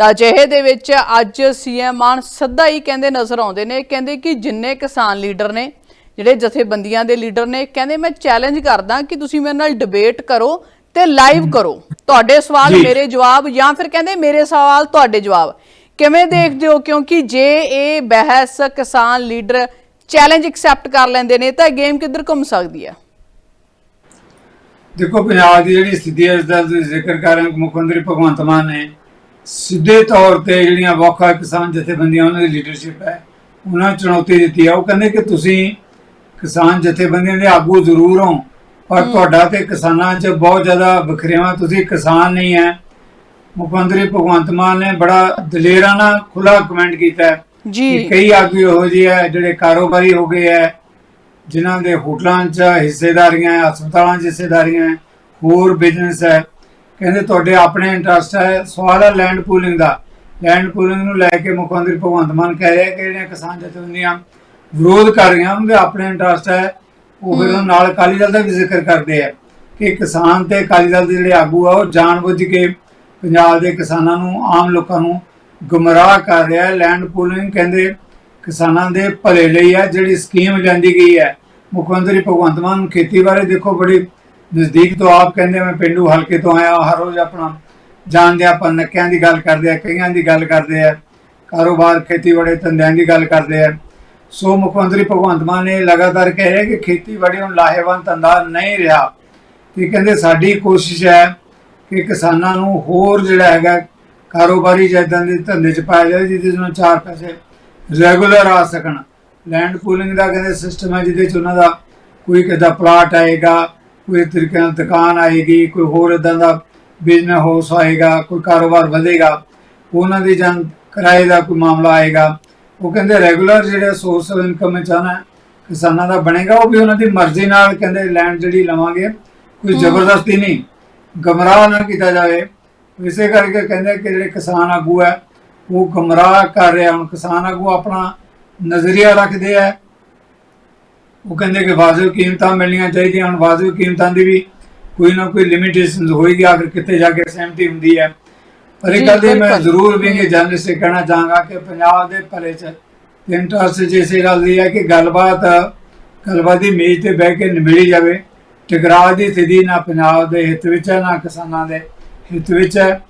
ਤਾਂ ਅਜਿਹੇ ਦੇ ਵਿੱਚ ਅੱਜ ਸੀਐਮ ਮਾਨ ਸਿੱਧਾ ਹੀ ਕਹਿੰਦੇ ਨਜ਼ਰ ਆਉਂਦੇ ਨੇ ਕਹਿੰਦੇ ਕਿ ਜਿੰਨੇ ਕਿਸਾਨ ਲੀਡਰ ਨੇ ਜਿਹੜੇ ਜਥੇਬੰਦੀਆਂ ਦੇ ਲੀਡਰ ਨੇ ਕਹਿੰਦੇ ਮੈਂ ਚੈਲੰਜ ਕਰਦਾ ਕਿ ਤੁਸੀਂ ਮੇਰੇ ਨਾਲ ਡਿਬੇਟ ਕਰੋ ਤੇ ਲਾਈਵ ਕਰੋ। ਤੁਹਾਡੇ ਸਵਾਲ। ਮੇਰੇ ਜਵਾਬ ਜਾਂ ਫਿਰ ਕਹਿੰਦੇ ਮੇਰੇ ਸਵਾਲ ਤੁਹਾਡੇ ਜਵਾਬ। ਕਿਵੇਂ ਦੇਖਦੇ ਹੋ? ਕਿਉਂਕਿ ਜੇ ਇਹ ਬਹਿਸ ਕਿਸਾਨ ਲੀਡਰ ਚੈਲੰਜ ਐਕਸੈਪਟ ਕਰ ਲੈਂਦੇ ਨੇ ਤਾਂ ਗੇਮ ਕਿੱਧਰ ਘੁੰਮ ਸਕਦੀ ਹੈ? ਦੇਖੋ ਪੰਜਾਬ ਦੀ ਜਿਹੜੀ ਸਥਿਤੀ ਹੈ ਇਸ ਦਾ ਜ਼ਿਕਰ ਕਰ ਰਹੇ ਹੋ ਮੁੱਖ ਮੰਤਰੀ ਭਗਵੰਤ ਮਾਨ ਨੇ ਸਿੱਧੇ ਤੌਰ ਤੇ ਜਿਹੜੀਆਂ ਵੱਖ-ਵੱਖ ਕਿਸਾਨ ਜਥੇਬੰਦੀਆਂ ਉਹਨਾਂ ਦੀ ਲੀਡਰਸ਼ਿਪ ਹੈ ਉਹਨਾਂ ਚੁਣੌਤੀ ਦਿੱਤੀ ਹੈ ਉਹ ਕਹਿੰਦੇ ਕਿ ਤੁਸੀਂ ਕਿਸਾਨ ਜਥੇਬੰਦੀਆਂ ਦੇ ਆਗੂ ਜ਼ਰੂਰ ਹੋ ਪਰ ਤੁਹਾਡਾ ਤੇ ਕਿਸਾਨਾਂ 'ਚ ਬਹੁਤ ਜ਼ਿਆਦਾ ਵਖਰੇਵਾਂ ਤੁਸੀਂ ਕਿਸਾਨ ਨਹੀਂ ਹੈ ਮੁੱਖ ਮੰਤਰੀ ਭਗਵੰਤ ਮਾਨ ਨੇ ਬੜਾ ਦਲੇਰਾਨਾ ਖੁੱਲਾ ਕਮੈਂਟ ਕੀਤਾ ਜੀ। ਕਈ ਆਗੂ ਇਹੋ ਜਿਹੇ ਹੈ ਜਿਹੜੇ ਕਾਰੋਬਾਰੀ ਹੋ ਗਏ ਹੈ ਜਿਨ੍ਹਾਂ ਦੇ ਹੋਟਲਾਂ 'ਚ ਹਿੱਸੇਦਾਰੀਆਂ ਹਸਪਤਾਲਾਂ 'ਚ ਹਿੱਸੇਦਾਰੀਆਂ ਹੋਰ ਬਿਜ਼ਨਸ ਹੈ ਕਹਿੰਦੇ ਤੁਹਾਡੇ ਆਪਣੇ ਇੰਟਰਸਟ ਹੈ, ਸਵਾਲ ਹੈ ਲੈਂਡ ਪੂਲਿੰਗ ਦਾ। ਲੈਂਡ ਪੂਲਿੰਗ ਨੂੰ ਲੈ ਕੇ ਮੁੱਖ ਮੰਤਰੀ ਭਗਵੰਤ ਮਾਨ ਕਹਿ ਰਿਹਾ ਕਿ ਜਿਹੜੀਆਂ ਕਿਸਾਨ ਜਥੇਬੰਦੀਆਂ ਵਿਰੋਧ ਕਰ ਰਹੀਆਂ ਉਹਨਾਂ ਦੇ ਆਪਣੇ ਇੰਟਰਸਟ ਹੈ, ਉਹ ਫਿਰ ਨਾਲ ਅਕਾਲੀ ਦਲ ਦਾ ਵੀ ਜ਼ਿਕਰ ਕਰਦੇ ਆ ਕਿ ਕਿਸਾਨ ਤੇ ਅਕਾਲੀ ਦਲ ਦੇ ਜਿਹੜੇ ਆਗੂ ਆ, ਉਹ ਜਾਣਬੁੱਝ ਕੇ ਪੰਜਾਬ ਦੇ ਕਿਸਾਨਾਂ ਨੂੰ, ਆਮ ਲੋਕਾਂ ਨੂੰ ਗੁੰਮਰਾਹ ਕਰ ਰਿਹਾ ਹੈ। ਲੈਂਡ ਪੂਲਿੰਗ ਕਹਿੰਦੇ ਕਿਸਾਨਾਂ ਦੇ ਭਲੇ ਲਈ ਹੈ ਜਿਹੜੀ ਸਕੀਮ ਲਿਆਂਦੀ ਗਈ ਹੈ। ਮੁੱਖ ਮੰਤਰੀ ਭਗਵੰਤ ਮਾਨ ਖੇਤੀ ਬਾਰੇ ਦੇਖੋ, ਬੜੀ ਨਜ਼ਦੀਕ ਤੋਂ ਆਪ ਕਹਿੰਦੇ ਮੈਂ ਪਿੰਡੂ ਹਲਕੇ ਤੋਂ ਆਇਆ ਹਰ ਰੋਜ਼ ਆਪਣਾ ਜਾਣਦੇ ਆਪਾਂ ਨੱਕਿਆਂ ਦੀ ਗੱਲ ਕਰਦੇ ਆ, ਕਈਆਂ ਦੀ ਗੱਲ ਕਰਦੇ ਆ, ਕਾਰੋਬਾਰ, ਖੇਤੀਬਾੜੀ, ਧੰਦਿਆਂ ਦੀ ਗੱਲ ਕਰਦੇ ਆ। ਸੋ ਮੁੱਖ ਮੰਤਰੀ ਭਗਵੰਤ ਮਾਨ ਨੇ ਲਗਾਤਾਰ ਕਹਿ ਰਿਹਾ ਕਿ ਖੇਤੀਬਾੜੀ ਹੁਣ ਲਾਹੇਵੰਦ ਧੰਦਾ ਨਹੀਂ ਰਿਹਾ। ਤੇ ਕਹਿੰਦੇ ਸਾਡੀ ਕੋਸ਼ਿਸ਼ ਹੈ ਕਿ ਕਿਸਾਨਾਂ ਨੂੰ ਹੋਰ ਜਿਹੜਾ ਹੈਗਾ ਕਾਰੋਬਾਰੀ ਜਾਇਦਾਦ ਦੇ ਧੰਦੇ 'ਚ ਪਾਇਆ ਜਾਵੇ, ਜਿਹਦੇ 'ਚ ਉਹਨਾਂ ਨੂੰ ਚਾਰ ਪੈਸੇ ਰੈਗੂਲਰ ਆ ਸਕਣ। ਲੈਂਡ ਪੂਲਿੰਗ ਦਾ ਕਹਿੰਦੇ ਸਿਸਟਮ ਹੈ, ਜਿਹਦੇ 'ਚ ਉਹਨਾਂ ਦਾ ਕੋਈ ਕਿਦਾ ਪਲਾਟ ਆਏਗਾ ਕੋਈ ਤਰੀਕੇ ਨਾਲ ਦੁਕਾਨ ਆਏਗੀ ਕੋਈ ਹੋਰ ਇਦਾਂ ਦਾ ਬਿਜ਼ਨਸ ਹਾਊਸ ਆਏਗਾ ਕੋਈ ਕਾਰੋਬਾਰ ਵਧੇਗਾ ਉਹਨਾਂ ਦੀ ਜਾਂ ਕਿਰਾਏ ਦਾ ਕੋਈ ਮਾਮਲਾ ਆਏਗਾ ਉਹ ਕਹਿੰਦੇ ਰੈਗੂਲਰ ਜਿਹੜਾ ਸੋਰਸ ਆਫ ਇਨਕਮ ਚਾਹਨਾ ਕਿਸਾਨਾਂ ਦਾ ਬਣੇਗਾ ਉਹ ਵੀ ਉਹਨਾਂ ਦੀ ਮਰਜ਼ੀ ਨਾਲ ਕਹਿੰਦੇ ਲੈਂਡ ਜਿਹੜੀ ਲਵਾਂਗੇ ਕੋਈ ਜ਼ਬਰਦਸਤੀ ਨਹੀਂ ਗਮਰਾਹ ਨਾ ਕੀਤਾ ਜਾਵੇ। ਇਸੇ ਕਰਕੇ ਕਹਿੰਦੇ ਕਿ ਜਿਹੜੇ ਕਿਸਾਨ ਆਗੂ ਹੈ ਉਹ ਗਮਰਾਹ ਕਰ ਰਿਹਾ ਹੁਣ ਕਿਸਾਨ ਆਗੂ ਆਪਣਾ ਨਜ਼ਰੀਆ ਰੱਖਦੇ ਆ ਉਹ ਕਹਿੰਦੇ ਕਿ ਵਾਜਬ ਕੀਮਤਾਂ ਮਿਲਣੀਆਂ ਚਾਹੀਦੀਆਂ ਹੁਣ ਵਾਜਬ ਕੀਮਤਾਂ ਦੀ ਵੀ ਕੋਈ ਨਾ ਕੋਈ ਲਿਮਿਟੇਸ਼ਨ ਹੋਏਗੀ ਆਖਰ ਕਿਤੇ ਜਾ ਕੇ ਸਹਿਮਤੀ ਹੁੰਦੀ ਹੈ ਪਰ ਇਹ ਗੱਲ ਮੈਂ। ਜ਼ਰੂਰ ਵੀ ਕਿ ਜਰਨਲਿਸਟ ਸੇ ਕਹਿਣਾ ਚਾਹਾਂਗਾ ਕਿ ਪੰਜਾਬ ਦੇ ਭਲੇ ਚ ਇੰਟਰਸਟ ਜਿਸੇ ਗੱਲ ਦੀ ਹੈ ਕਿ ਗੱਲਬਾਤ ਗੱਲਬਾਤ ਦੀ ਮੇਜ਼ ਤੇ ਬਹਿ ਕੇ ਨਿਬੇੜੀ ਜਾਵੇ ਟਕਰਾਅ ਦੀ ਸਥਿਤੀ ਨਾ ਪੰਜਾਬ ਦੇ ਹਿੱਤ ਵਿੱਚ ਹੈ ਨਾ ਕਿਸਾਨਾਂ ਦੇ ਹਿੱਤ ਵਿੱਚ ਹੈ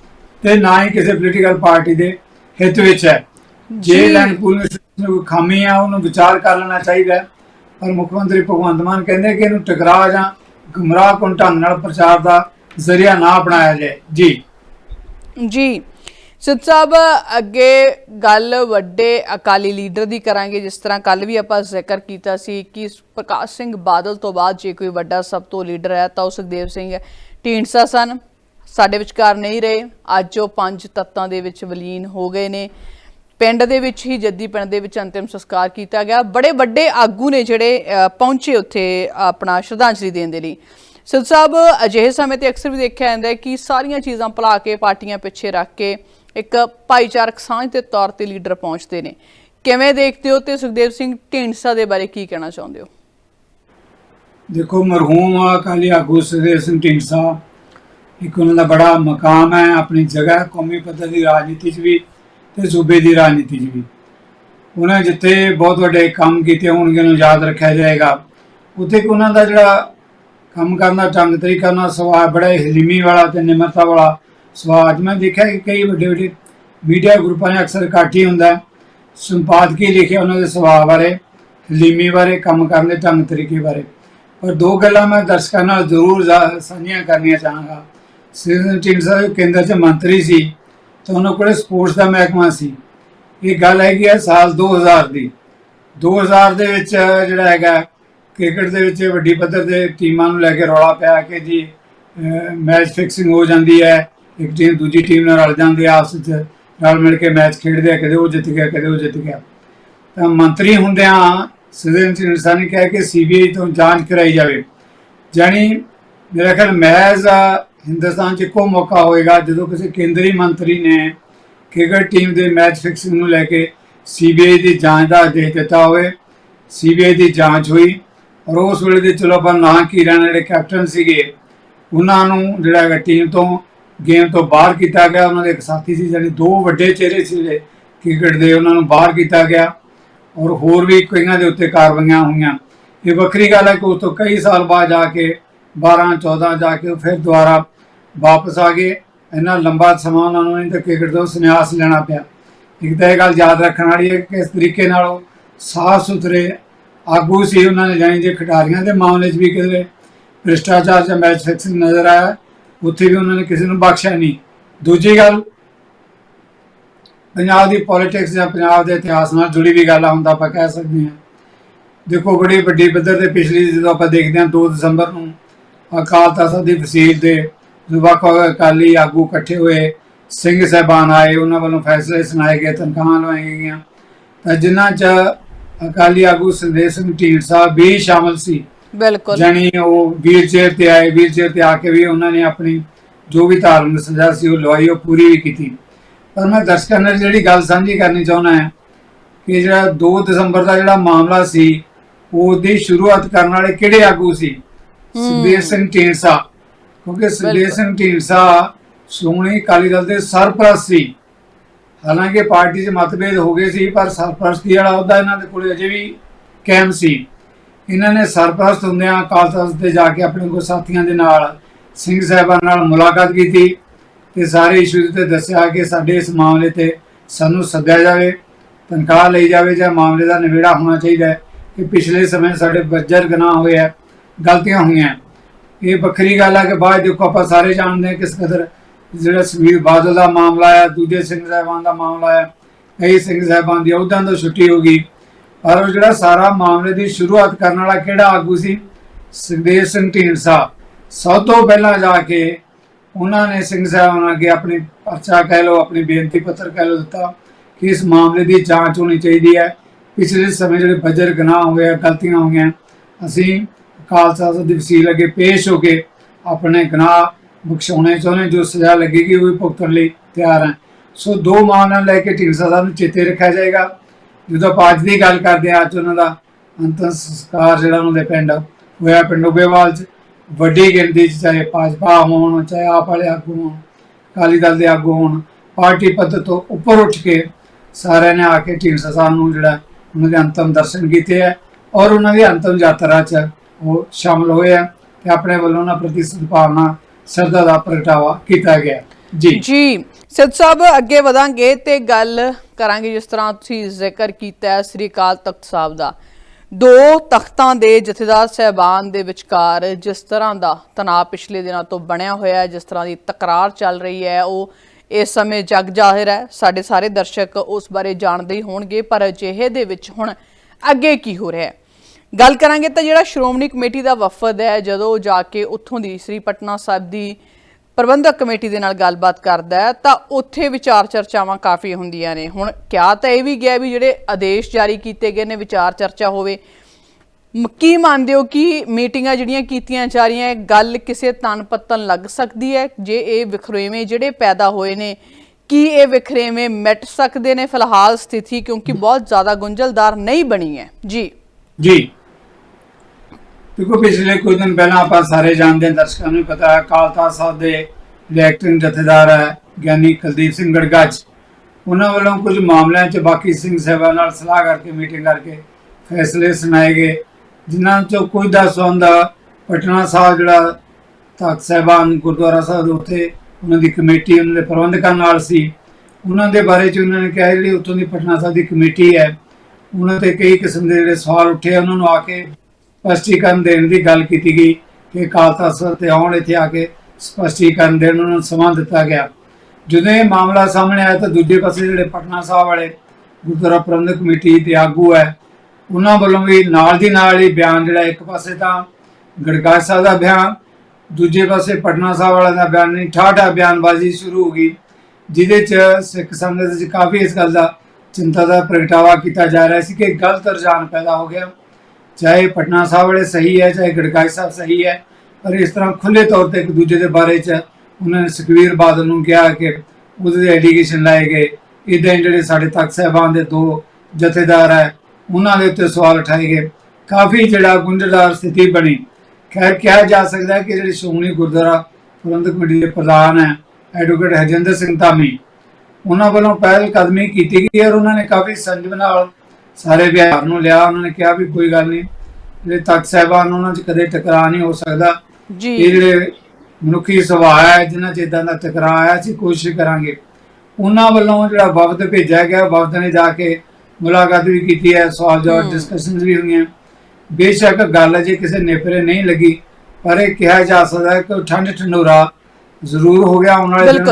ਤੇ ਨਾ ਹੀ ਕਿਸੇ ਪੋਲੀਟੀਕਲ ਪਾਰਟੀ ਦੇ ਹਿੱਤ ਵਿੱਚ ਹੈ ਜੇ ਸਿਸਟਮ ਕੋਈ ਖਾਮੀ ਆ ਉਹਨੂੰ ਵਿਚਾਰ ਕਰ ਲੈਣਾ ਚਾਹੀਦਾ ਹੈ। ਪਰ ਮੁੱਖ ਮੰਤਰੀ ਭਗਵੰਤ ਮਾਨ ਕਹਿੰਦੇ ਕਿ ਇਹਨੂੰ ਟਕਰਾਅ ਜਾਂ ਗੁੰਮਰਾਹ ਕੋਣ ਢੰਗ ਨਾਲ ਪ੍ਰਚਾਰ ਦਾ ਜ਼ਰੀਆ ਨਾ ਬਣਾਇਆ ਜਾਏ। ਜੀ। ਜੀ। ਸਿੱਧ ਸਾਹਿਬ, ਅੱਗੇ ਗੱਲ ਵੱਡੇ ਅਕਾਲੀ ਲੀਡਰ ਦੀ ਕਰਾਂਗੇ। ਜਿਸ ਤਰ੍ਹਾਂ ਕੱਲ ਵੀ ਆਪਾਂ ਜ਼ਿਕਰ ਕੀਤਾ ਸੀ ਕਿ ਪ੍ਰਕਾਸ਼ ਸਿੰਘ ਬਾਦਲ ਤੋਂ ਬਾਅਦ ਜੇ ਕੋਈ ਵੱਡਾ ਸਭ ਤੋਂ ਲੀਡਰ ਹੈ ਤਾਂ ਉਹ ਸੁਖਦੇਵ ਸਿੰਘ ਢੀਂਡਸਾ ਸਨ, ਸਾਡੇ ਵਿਚਕਾਰ ਨਹੀਂ ਰਹੇ। ਅੱਜ ਉਹ ਪੰਜ ਤੱਤਾਂ ਦੇ ਵਿੱਚ ਵਿਲੀਨ ਹੋ ਗਏ ਨੇ। ਪਿੰਡ ਦੇ ਵਿੱਚ ਹੀ ਜੱਦੀ ਪਿੰਡ ਦੇ ਵਿੱਚ ਅੰਤਿਮ ਸੰਸਕਾਰ ਕੀਤਾ ਗਿਆ। ਬੜੇ ਵੱਡੇ ਆਗੂ ਨੇ ਜਿਹੜੇ ਪਹੁੰਚੇ ਉੱਥੇ ਆਪਣਾ ਸ਼ਰਧਾਂਜਲੀ ਦੇਣ ਦੇ ਲਈ। ਸਿੱਧ ਸਾਹਿਬ, ਅਜਿਹੇ ਸਮੇਂ ਤੇ ਅਕਸਰ ਵੀ ਦੇਖਿਆ ਜਾਂਦਾ ਹੈ ਕਿ ਸਾਰੀਆਂ ਚੀਜ਼ਾਂ ਭੁਲਾ ਕੇ, ਪਾਰਟੀਆਂ ਪਿੱਛੇ ਰੱਖ ਕੇ ਇੱਕ ਭਾਈਚਾਰਕ ਸਾਂਝ ਦੇ ਤੌਰ ਤੇ ਲੀਡਰ ਪਹੁੰਚਦੇ ਨੇ। ਕਿਵੇਂ ਦੇਖਦੇ ਹੋ ਤੇ ਸੁਖਦੇਵ ਸਿੰਘ ਢੀਂਡਸਾ ਦੇ ਬਾਰੇ ਕੀ ਕਹਿਣਾ ਚਾਹੁੰਦੇ ਹੋ? ਦੇਖੋ, ਮਰਹੂਮ ਅਕਾਲੀ ਆਗੂ ਸੁਖਦੇਵ ਸਿੰਘ ਢੀਂਡਸਾ, ਇੱਕ ਉਹਨਾਂ ਦਾ ਬੜਾ ਮਕਾਮ ਹੈ। ਆਪਣੀ ਜਗ੍ਹਾ, ਕੌਮੀ ਪੱਧਰ ਦੀ ਰਾਜਨੀਤੀ 'ਚ ਵੀ ਤੇ ਸੂਬੇ ਦੀ ਰਾਜਨੀਤੀ 'ਚ ਵੀ। ਉਹਨਾਂ ਜਿੱਥੇ ਬਹੁਤ ਵੱਡੇ ਕੰਮ ਕੀਤੇ ਹੋਣਗੇ, ਉਹਨੂੰ ਯਾਦ ਰੱਖਿਆ ਜਾਏਗਾ। ਉੱਥੇ ਕਿ ਉਹਨਾਂ ਦਾ ਜਿਹੜਾ ਕੰਮ ਕਰਨ ਦਾ ਢੰਗ, ਤਰੀਕਾ, ਉਹਨਾਂ ਦਾ ਸੁਭਾਅ ਬੜਾ ਹੀ ਹਲੀਮੀ ਵਾਲਾ ਤੇ ਨਿਮਰਤਾ ਵਾਲਾ ਸੁਭਾਅ ਅੱਜ ਮੈਂ ਦੇਖਿਆ ਕਿ ਕਈ ਵੱਡੇ ਵੱਡੇ ਮੀਡੀਆ ਗਰੁੱਪਾਂ ਨੇ ਅਕਸਰ ਘੱਟ ਹੁੰਦਾ। ਸੰਪਾਦਕੀ ਲਿਖਿਆ ਉਹਨਾਂ ਦੇ ਸੁਭਾਅ ਬਾਰੇ ਹਲੀਮੀ ਬਾਰੇ, ਕੰਮ ਕਰਨ ਦੇ ਢੰਗ ਤਰੀਕੇ ਬਾਰੇ। ਪਰ ਦੋ ਗੱਲਾਂ ਮੈਂ ਦਰਸ਼ਕਾਂ ਨਾਲ ਜ਼ਰੂਰ ਸਾਂਝੀਆਂ ਕਰਨੀਆਂ ਚਾਹਾਂਗਾ। ਸਿਰਨ ਢੀਂਡਸਾ ਕੇਂਦਰ 'ਚ ਮੰਤਰੀ ਸੀ। ਤਾਂ ਉਹਨਾਂ ਕੋਲੇ ਸਪੋਰਟਸ ਦਾ ਮਹਿਕਮਾ ਸੀ। ਇਹ ਗੱਲ ਹੈਗੀ ਹੈ ਸਾਲ 2000 ਦੀ। 2000 ਦੇ ਵਿੱਚ ਜਿਹੜਾ ਹੈਗਾ, ਕ੍ਰਿਕਟ ਦੇ ਵਿੱਚ ਵੱਡੀ ਪੱਧਰ ਦੇ ਟੀਮਾਂ ਨੂੰ ਲੈ ਕੇ ਰੌਲਾ ਪਿਆ ਕਿ ਜੀ ਮੈਚ ਫਿਕਸਿੰਗ ਹੋ ਜਾਂਦੀ ਹੈ। ਇੱਕ ਟੀਮ ਦੂਜੀ ਟੀਮ ਨਾਲ ਰਲ ਜਾਂਦੀ ਹੈ ਆਪਸ ਵਿੱਚ, ਰਲ ਮਿਲ ਕੇ ਮੈਚ ਖੇਡਦੇ ਆ, ਕਦੇ ਉਹ ਜਿੱਤ ਗਿਆ, ਕਦੇ ਉਹ ਜਿੱਤ ਗਿਆ। ਤਾਂ ਮੰਤਰੀ ਹੁੰਦਿਆਂ ਸਿਰਨ ਢੀਂਡਸਾ ਨੇ ਕਿਹਾ ਕਿ ਸੀਬੀਆਈ ਤੋਂ ਜਾਂਚ ਕਰਾਈ ਜਾਵੇ। ਜਾਣੀ ਮੇਰਾ ਖਿਆਲ ਮਹਿਜ਼ ਹਿੰਦੁਸਤਾਨ 'ਚ ਇੱਕੋ ਮੌਕਾ ਹੋਏਗਾ ਜਦੋਂ ਕਿਸੇ ਕੇਂਦਰੀ ਮੰਤਰੀ ਨੇ ਕ੍ਰਿਕਟ ਟੀਮ ਦੇ ਮੈਚ ਫਿਕਸਿੰਗ ਨੂੰ ਲੈ ਕੇ ਸੀਬੀਆਈ ਦੀ ਜਾਂਚ ਦਾ ਆਦੇਸ਼ ਦਿੱਤਾ ਹੋਵੇ। ਸੀਬੀਆਈ ਦੀ ਜਾਂਚ ਹੋਈ ਔਰ ਉਸ ਵੇਲੇ ਦੇ ਚਲੋ ਆਪਾਂ ਨਾਂ ਕੀ ਰਹਿਣਾ ਜਿਹੜੇ ਕੈਪਟਨ ਸੀਗੇ, ਉਹਨਾਂ ਨੂੰ ਜਿਹੜਾ ਹੈਗਾ ਟੀਮ ਤੋਂ, ਗੇਮ ਤੋਂ ਬਾਹਰ ਕੀਤਾ ਗਿਆ। ਉਹਨਾਂ ਦੇ ਇੱਕ ਸਾਥੀ ਸੀ ਜਾਨੀ ਦੋ ਵੱਡੇ ਚਿਹਰੇ ਸੀ ਜਿਹੜੇ ਕ੍ਰਿਕਟ ਦੇ, ਉਹਨਾਂ ਨੂੰ ਬਾਹਰ ਕੀਤਾ ਗਿਆ ਔਰ ਹੋਰ ਵੀ ਕਈਆਂ ਦੇ ਉੱਤੇ ਕਾਰਵਾਈਆਂ ਹੋਈਆਂ। ਇਹ ਵੱਖਰੀ ਗੱਲ ਹੈ ਕਿ ਉਸ ਤੋਂ ਕਈ ਸਾਲ ਬਾਅਦ ਜਾ ਕੇ 12 14 ਜਾ ਕੇ ਉਹ ਫਿਰ ਦੁਬਾਰਾ ਵਾਪਸ ਆ ਗਏ। ਇੰਨਾ ਲੰਬਾ ਸਮਾਂ ਉਹਨਾਂ ਨੂੰ ਨਹੀਂ ਕ੍ਰਿਕਟ ਤੋਂ ਸੰਨਿਆਸ ਲੈਣਾ ਪਿਆ। ਇੱਕ ਤਾਂ ਇਹ ਗੱਲ ਯਾਦ ਰੱਖਣ ਵਾਲੀ ਹੈ ਕਿ ਇਸ ਤਰੀਕੇ ਨਾਲ ਉਹ ਸਾਫ਼ ਸੁਥਰੇ ਆਗੂ ਸੀ, ਉਹਨਾਂ ਨੇ ਜਾਣੀ ਜੇ ਖਿਡਾਰੀਆਂ ਦੇ ਮਾਮਲੇ 'ਚ ਵੀ ਕਿਤੇ ਭ੍ਰਿਸ਼ਟਾਚਾਰ ਜਾਂ ਮੈਚ ਫਿਕਸਿੰਗ ਨਜ਼ਰ ਆਇਆ, ਉੱਥੇ ਵੀ ਉਹਨਾਂ ਨੇ ਕਿਸੇ ਨੂੰ ਬਖਸ਼ਿਆ ਨਹੀਂ। ਦੂਜੀ ਗੱਲ, ਪੰਜਾਬ ਦੀ ਪੋਲਿਟਿਕਸ ਜਾਂ ਪੰਜਾਬ ਦੇ ਇਤਿਹਾਸ ਨਾਲ ਜੁੜੀ ਵੀ ਗੱਲ ਆ ਹੁੰਦਾ ਆਪਾਂ ਕਹਿ ਸਕਦੇ ਹਾਂ। ਦੇਖੋ, ਬੜੀ ਵੱਡੀ ਪੱਧਰ ਤੇ ਪਿਛਲੀ ਜਦੋਂ ਆਪਾਂ ਦੇਖਦੇ ਹਾਂ 2 ਦਸੰਬਰ ਨੂੰ ਅਕਾਲ ਤਖਤ ਸਾਹਿਬ ਦੀ ਵਸੀਲ ਦੇ ਵੱਖ ਅਕਾਲੀ ਆਗੂ ਇਕੱਠੇ ਹੋਏ ਸਿੰਘ ਸਾਹਿਬਾਨ ਆਏ ਉਹਨਾਂ ਵੱਲੋਂ ਫੈਸਲੇ ਸੁਣਾਏ ਗਏ ਤਨਖਾਹਾਂ ਲਵਾਈਆਂ ਗਈਆਂ। ਤਾਂ ਜਿਨ੍ਹਾਂ 'ਚ ਅਕਾਲੀ ਆਗੂ ਸੰਦੇਸ਼ ਸਿੰਘ ਢੀਂਡ ਸਾਹਿਬ ਵੀ ਸ਼ਾਮਲ ਸੀ ਬਿਲਕੁਲ। ਜਾਣੀ ਉਹ ਵੀਲ ਚੇਅਰ ਤੇ ਆਏ ਵੀਲ ਚੇਅਰ ਤੇ ਆ ਕੇ ਵੀ ਉਹਨਾਂ ਨੇ ਆਪਣੀ ਜੋ ਵੀ ਧਾਰਮਿਕ ਸਜ਼ਾ ਸੀ ਉਹ ਲਵਾਈ ਉਹ ਪੂਰੀ ਵੀ ਕੀਤੀ। ਪਰ ਮੈਂ ਦਰਸ਼ਕਾਂ ਨਾਲ ਜਿਹੜੀ ਗੱਲ ਸਾਂਝੀ ਕਰਨੀ ਚਾਹੁੰਦਾ ਹਾਂ ਕਿ ਜਿਹੜਾ 2 ਦਸੰਬਰ ਦਾ ਜਿਹੜਾ ਮਾਮਲਾ ਸੀ ਉਹਦੀ ਸ਼ੁਰੂਆਤ ਕਰਨ ਵਾਲੇ ਕਿਹੜੇ ਆਗੂ ਸੀ? ਸੁਖਬੀਰ ਸਿੰਘ ਢੀਂਡਸਾ। ਕਿਉਂਕਿ ਸੁਖਬੀਰ ਸਿੰਘ ਢੀਂਡਸਾ ਸ਼੍ਰੋਮਣੀ ਅਕਾਲੀ ਦਲ ਦੇ ਸਰਪ੍ਰਸਤ ਸੀ। ਹਾਲਾਂਕਿ ਪਾਰਟੀ 'ਚ ਮਤਭੇਦ ਹੋ ਗਏ ਸੀ ਪਰ ਸਰਪ੍ਰਸਤੀ ਵਾਲਾ ਅਹੁਦਾ ਇਹਨਾਂ ਦੇ ਕੋਲੇ ਅਜੇ ਵੀ ਕਾਇਮ ਸੀ। ਇਹਨਾਂ ਨੇ ਸਰਪ੍ਰਸਤ ਹੁੰਦਿਆਂ ਅਕਾਲ ਤਖਤ ਤੇ ਜਾ ਕੇ ਆਪਣੇ ਕੋ ਸਾਥੀਆਂ ਦੇ ਨਾਲ ਸਿੰਘ ਸਾਹਿਬਾਨ ਨਾਲ ਮੁਲਾਕਾਤ ਕੀਤੀ ਤੇ ਸਾਰੇ ਇਸ਼ੂ ਤੇ ਦੱਸਿਆ ਕਿ ਸਾਡੇ ਇਸ ਮਾਮਲੇ ਤੇ ਸਾਨੂੰ ਸੱਦਿਆ ਜਾਵੇ ਤਨਖਾਹ ਲਈ ਜਾਵੇ ਜਾਂ ਮਾਮਲੇ ਦਾ ਨਿਬੇੜਾ ਹੋਣਾ ਚਾਹੀਦਾ ਹੈ ਕਿ ਪਿਛਲੇ ਸਮੇਂ ਸਾਡੇ ਬੱਜਰ ਗੁਨਾਹ ਹੋਏ ਆ ਗਲਤੀਆਂ ਹੋਈਆਂ। ਇਹ ਵੱਖਰੀ ਗੱਲ ਹੈ ਕਿ ਬਾਅਦ ਦੇਖੋ ਆਪਾਂ ਸਾਰੇ ਜਾਣਦੇ ਹਾਂ ਕਿਸ ਕਦਰ ਜਿਹੜਾ ਸੁਖਬੀਰ ਬਾਦਲ ਦਾ ਮਾਮਲਾ ਆ, ਦੂਜੇ ਸਿੰਘ ਸਾਹਿਬਾਨ ਦਾ ਮਾਮਲਾ ਆ, ਕਈ ਸਿੰਘ ਸਾਹਿਬਾਨ ਦੀ ਅਹੁਦਿਆਂ ਤੋਂ ਛੁੱਟੀ ਹੋ ਗਈ। ਪਰ ਉਹ ਜਿਹੜਾ ਸਾਰਾ ਮਾਮਲੇ ਦੀ ਸ਼ੁਰੂਆਤ ਕਰਨ ਵਾਲਾ ਕਿਹੜਾ ਆਗੂ ਸੀ? ਸੁਖਦੇਵ ਸਿੰਘ ਢੀਂਡਸਾ। ਸਭ ਤੋਂ ਪਹਿਲਾਂ ਜਾ ਕੇ ਉਹਨਾਂ ਨੇ ਸਿੰਘ ਸਾਹਿਬਾਨ ਅੱਗੇ ਆਪਣੀ ਪਰਚਾ ਕਹਿ ਲਓ, ਆਪਣੀ ਬੇਨਤੀ ਪੱਤਰ ਕਹਿ ਲਓ ਦਿੱਤਾ ਕਿ ਇਸ ਮਾਮਲੇ ਦੀ ਜਾਂਚ ਹੋਣੀ ਚਾਹੀਦੀ ਹੈ। ਪਿਛਲੇ ਸਮੇਂ ਜਿਹੜੇ ਬਜਰ ਗੁਨਾਹ ਹੋਏ ਆ ਗਲਤੀਆਂ ਹੋਈਆਂ ਅਸੀਂ ਖਾਲਸਾ ਤਖਤ ਦੀ ਵਸੀਲ ਅੱਗੇ ਪੇਸ਼ ਹੋ ਕੇ ਆਪਣੇ ਗੁਨਾਹ ਬਖਸ਼ਾਉਣੇ ਚਾਹੁੰਦੇ ਜੋ ਸਜ਼ਾ ਲੱਗੇਗੀ ਉਹ ਵੀ ਭੁਗਤਣ ਲਈ ਤਿਆਰ ਹੈ। ਸੋ ਦੋ ਮਾਮਲਿਆਂ ਲੈ ਕੇ ਢੀਂਡਸਾ ਸਾਹਿਬ ਨੂੰ ਚੇਤੇ ਰੱਖਿਆ ਜਾਏਗਾ। ਜਦੋਂ ਆਪਾਂ ਅੱਜ ਦੀ ਗੱਲ ਕਰਦੇ ਹਾਂ, ਅੱਜ ਉਹਨਾਂ ਦਾ ਅੰਤਮ ਸੰਸਕਾਰ ਜਿਹੜਾ ਉਹਨਾਂ ਦੇ ਪਿੰਡ ਹੋਇਆ, ਪਿੰਡ ਉਬੇਵਾਲ ਚ, ਵੱਡੀ ਗਿਣਤੀ ਚ ਚਾਹੇ ਭਾਜਪਾ ਹੋਣ, ਚਾਹੇ ਆਪ ਵਾਲੇ ਆਗੂ ਹੋਣ, ਅਕਾਲੀ ਦਲ ਦੇ ਆਗੂ ਹੋਣ, ਪਾਰਟੀ ਪੱਧਰ ਤੋਂ ਉੱਪਰ ਉੱਠ ਕੇ ਸਾਰਿਆਂ ਨੇ ਆ ਕੇ ਢੀਂਡਸਾ ਸਾਹਿਬ ਨੂੰ ਜਿਹੜਾ ਉਹਨਾਂ ਦੇ ਅੰਤਮ ਦਰਸ਼ਨ ਕੀਤੇ ਹੈ ਔਰ ਉਹਨਾਂ ਦੀ ਅੰਤਮ ਯਾਤਰਾ ਚ ਉਹ ਸ਼ਾਮਲ ਹੋਏ ਆ ਤੇ ਆਪਣੇ ਵੱਲੋਂ ਉਹਨਾਂ ਪ੍ਰਤੀ ਸਦਭਾਵਨਾ ਸਰਦਾ ਦਾ ਪ੍ਰਗਟਾਵਾ ਕੀਤਾ ਗਿਆ। ਜੀ। ਜੀ, ਸਿੱਧ ਸਾਹਿਬ, ਅੱਗੇ ਵਧਾਂਗੇ ਤੇ ਗੱਲ ਕਰਾਂਗੇ ਜਿਸ ਤਰ੍ਹਾਂ ਤੁਸੀਂ ਜ਼ਿਕਰ ਕੀਤਾ ਹੈ ਸ੍ਰੀ ਅਕਾਲ ਤਖਤ ਸਾਹਿਬ ਦਾ। ਦੋ ਤਖਤਾਂ ਦੇ ਜਥੇਦਾਰ ਸਹਿਬਾਨ ਦੇ ਵਿਚਕਾਰ ਜਿਸ ਤਰ੍ਹਾਂ ਦਾ ਤਣਾਅ ਪਿਛਲੇ ਦਿਨਾਂ ਤੋਂ ਬਣਿਆ ਹੋਇਆ ਹੈ, ਜਿਸ ਤਰ੍ਹਾਂ ਦੀ ਤਕਰਾਰ ਚੱਲ ਰਹੀ ਹੈ, ਉਹ ਇਸ ਸਮੇਂ ਜਗ ਜ਼ਾਹਿਰ ਹੈ। ਸਾਡੇ ਸਾਰੇ ਦਰਸ਼ਕ ਉਸ ਬਾਰੇ ਜਾਣਦੇ ਹੀ ਹੋਣਗੇ, ਪਰ ਅਜਿਹੇ ਦੇ ਵਿੱਚ ਹੁਣ ਅੱਗੇ ਕੀ ਹੋ ਰਿਹਾ ਹੈ? ਗੱਲ ਕਰਾਂਗੇ ਤਾਂ ਜਿਹੜਾ ਸ਼੍ਰੋਮਣੀ ਕਮੇਟੀ ਦਾ ਵਫਦ ਹੈ, ਜਦੋਂ ਉਹ ਜਾ ਕੇ ਉੱਥੋਂ ਦੀ ਸ੍ਰੀ ਪਟਨਾ ਸਾਹਿਬ ਦੀ ਪ੍ਰਬੰਧਕ ਕਮੇਟੀ ਦੇ ਨਾਲ ਗੱਲਬਾਤ ਕਰਦਾ ਹੈ, ਤਾਂ ਉੱਥੇ ਵਿਚਾਰ ਚਰਚਾਵਾਂ ਕਾਫੀ ਹੁੰਦੀਆਂ ਨੇ। ਹੁਣ ਕਿਹਾ ਤਾਂ ਇਹ ਵੀ ਗਿਆ ਵੀ ਜਿਹੜੇ ਆਦੇਸ਼ ਜਾਰੀ ਕੀਤੇ ਗਏ ਨੇ ਵਿਚਾਰ ਚਰਚਾ ਹੋਵੇ, ਮ- ਕੀ ਮੰਨਦੇ ਹੋ ਕਿ ਮੀਟਿੰਗਾਂ ਜਿਹੜੀਆਂ ਕੀਤੀਆਂ ਜਾ ਰਹੀਆਂ ਗੱਲ ਕਿਸੇ ਤਨ ਪੱਤਨ ਲੱਗ ਸਕਦੀ ਹੈ? ਜੇ ਇਹ ਵਿਖਰੇਵੇਂ ਜਿਹੜੇ ਪੈਦਾ ਹੋਏ ਨੇ, ਕੀ ਇਹ ਵਿਖਰੇਵੇਂ ਮਿਟ ਸਕਦੇ ਨੇ ਫਿਲਹਾਲ ਸਥਿਤੀ, ਕਿਉਂਕਿ ਬਹੁਤ ਜ਼ਿਆਦਾ ਗੁੰਝਲਦਾਰ ਨਹੀਂ ਬਣੀ ਹੈ? ਜੀ। ਜੀ। ਦੇਖੋ ਪਿਛਲੇ ਕੁਝ ਦਿਨ ਪਹਿਲਾਂ ਆਪਾਂ ਸਾਰੇ ਜਾਣਦੇ ਹਾਂ, ਦਰਸ਼ਕਾਂ ਨੂੰ ਪਤਾ ਹੈ, ਅਕਾਲ ਤਖਤ ਸਾਹਿਬ ਦੇ ਇਲੈਕਟਿੰਗ ਜਥੇਦਾਰ ਹੈ, ਗਿਆਨੀ ਕੁਲਦੀਪ ਸਿੰਘ ਗੜਗਾਚ ਉਹਨਾਂ ਵੱਲੋਂ ਕੁਝ ਮਾਮਲਿਆਂ 'ਚ ਬਾਕੀ ਸਿੰਘ ਸਾਹਿਬਾਨ ਨਾਲ ਸਲਾਹ ਕਰਕੇ, ਮੀਟਿੰਗ ਕਰਕੇ ਫੈਸਲੇ ਸੁਣਾਏ ਗਏ, ਜਿਨ੍ਹਾਂ 'ਚੋਂ ਕੁਝ ਦਾ ਸੰਬੰਧ ਪਟਨਾ ਸਾਹਿਬ ਜਿਹੜਾ ਤਖਤ ਸਾਹਿਬਾਨ ਗੁਰਦੁਆਰਾ ਸਾਹਿਬ ਦੇ ਉੱਥੇ ਉਹਨਾਂ ਦੀ ਕਮੇਟੀ ਉਹਨਾਂ ਦੇ ਪ੍ਰਬੰਧਕਾਂ ਨਾਲ ਸੀ। ਉਹਨਾਂ ਦੇ ਬਾਰੇ 'ਚ ਉਹਨਾਂ ਨੇ ਕਿਹਾ ਜਿਹੜੀ ਉੱਥੋਂ ਦੀ ਪਟਨਾ ਸਾਹਿਬ ਦੀ ਕਮੇਟੀ ਹੈ। ਉਹਨਾਂ ਤੇ ਕਈ ਕਿਸਮ ਦੇ ਜਿਹੜੇ ਸਵਾਲ ਉੱਠੇ ਉਹਨਾਂ ਨੂੰ ਆ ਕੇ ਸਪਸ਼ਟੀਕਰਨ ਦੇਣ ਦੀ ਗੱਲ ਕੀਤੀ ਗਈ ਕਿ ਅਕਾਲ ਤਖਤ ਤੇ ਆਉਣ ਇੱਥੇ ਆ ਕੇ ਸਪਸ਼ਟੀਕਰਨ ਦੇਣ ਉਹਨਾਂ ਨੂੰ ਸਮਾਂ ਦਿੱਤਾ ਗਿਆ। ਜਦੋਂ ਇਹ ਮਾਮਲਾ ਸਾਹਮਣੇ ਆਇਆ ਤਾਂ ਦੂਜੇ ਪਾਸੇ ਜਿਹੜੇ ਪਟਨਾ ਸਾਹਿਬ ਵਾਲੇ ਗੁਰਦੁਆਰਾ ਪ੍ਰਬੰਧਕ ਕਮੇਟੀ ਦੇ ਆਗੂ ਹੈ, ਉਹਨਾਂ ਵੱਲੋਂ ਵੀ ਨਾਲ ਦੀ ਨਾਲ ਹੀ ਬਿਆਨ ਜਿਹੜਾ ਇੱਕ ਪਾਸੇ ਤਾਂ ਗੜਗਾਜ ਸਾਹਿਬ ਦਾ ਬਿਆਨ, ਦੂਜੇ ਪਾਸੇ ਪਟਨਾ ਸਾਹਿਬ ਵਾਲਾ ਦਾ ਬਿਆਨ ਨਹੀਂ, ਠਾਠਾ ਬਿਆਨਬਾਜ਼ੀ ਸ਼ੁਰੂ ਹੋ ਗਈ, ਜਿਹਦੇ ਚ ਸਿੱਖ ਸੰਗਤ ਵਿੱਚ ਕਾਫੀ ਇਸ ਗੱਲ ਦਾ ਚਿੰਤਾ ਦਾ ਪ੍ਰਗਟਾਵਾ ਕੀਤਾ ਜਾ ਰਿਹਾ ਸੀ ਕਿ ਗਲਤ ਰੁਝਾਨ ਪੈਦਾ ਹੋ ਗਿਆ। ਚਾਹੇ ਪਟਨਾ ਸਾਹਿਬ ਵਾਲੇ ਸਹੀ ਹੈ, ਚਾਹੇ ਗੜਕਾਈ ਸਾਹਿਬ ਸਹੀ ਹੈ, ਪਰ ਇਸ ਤਰ੍ਹਾਂ ਖੁੱਲੇ ਤੌਰ ਤੇ ਇੱਕ ਦੂਜੇ ਦੇ ਬਾਰੇ ਚ ਉਹਨਾਂ ਨੇ ਸੁਖਵੀਰ ਬਾਦਲ ਨੂੰ ਕਿਹਾ ਕਿ ਉਹਦੇ ਐਲੀਗੇਸ਼ਨ ਲਾਏ ਗਏ। ਇਦਾਂ ਜਿਹੜੇ ਸਾਡੇ ਤਖਤ ਸਾਹਿਬਾਨ ਦੇ ਦੋ ਜਥੇਦਾਰ ਹੈ, ਉਹਨਾਂ ਦੇ ਉੱਤੇ ਸਵਾਲ ਉਠਾਏ ਗਏ। ਕਾਫੀ ਜਿਹੜਾ ਗੁੰਝਲਦਾਰ ਸਥਿਤੀ ਬਣੀ। ਖੈਰ, ਕਿਹਾ ਜਾ ਸਕਦਾ ਹੈ ਕਿ ਜਿਹੜੀ ਸ਼੍ਰੋਮਣੀ ਗੁਰਦੁਆਰਾ ਪ੍ਰਬੰਧਕ ਕਮੇਟੀ ਦੇ ਪ੍ਰਧਾਨ ਹੈ ਐਡਵੋਕੇਟ ਹਰਜਿੰਦਰ ਸਿੰਘ ਧਾਮੀ, ਉਹਨਾਂ ਵੱਲੋਂ ਪਹਿਲ ਕਦਮੀ ਕੀਤੀ ਗਈ ਔਰ ਉਹਨਾਂ ਨੇ ਕਾਫੀ ਸੰਜਮ ਨਾਲ ਸਾਰੇ ਵਿਹਾਰ ਨੂੰ ਲਿਆ ਉਹਨਾਂ ਨੇ ਕਿਹਾ ਵੀ ਕੋਈ ਗੱਲ ਨਹੀਂ। ਜਿਹੜੇ ਤਖਤ ਸਾਹਿਬਾਨ ਉਹਨਾਂ 'ਚ ਕਦੇ ਟਕਰਾਅ ਨਹੀਂ ਹੋ ਸਕਦਾ। ਇਹ ਜੀ ਜਿਹੜੇ ਮਨੁੱਖੀ ਸੁਭਾਅ ਹੈ ਜਿਨ੍ਹਾਂ 'ਚ ਇਦਾਂ ਦਾ ਟਕਰਾਅ ਆਇਆ ਅਸੀਂ ਕੋਸ਼ਿਸ਼ ਕਰਾਂਗੇ। ਉਹਨਾਂ ਵੱਲੋਂ ਜਿਹੜਾ ਵਫਦ ਭੇਜਿਆ ਗਿਆ ਵਫਦ ਨੇ ਜਾ ਕੇ ਮੁਲਾਕਾਤ ਵੀ ਕੀਤੀ ਹੈ ਸਵਾਲ ਜਵਾਬ ਡਿਸਕਸ਼ਨਸ ਵੀ ਹੋਈਆਂ। ਬੇਸ਼ੱਕ ਗੱਲ ਜੇ ਕਿਸੇ ਨੇਪਰੇ ਨਹੀਂ ਲੱਗੀ ਪਰ ਇਹ ਕਿਹਾ ਜਾ ਸਕਦਾ ਹੈ ਕਿ ਠੰਡ ਠੰਡੋਰਾ ਜ਼ਰੂਰ ਹੋ ਗਿਆ।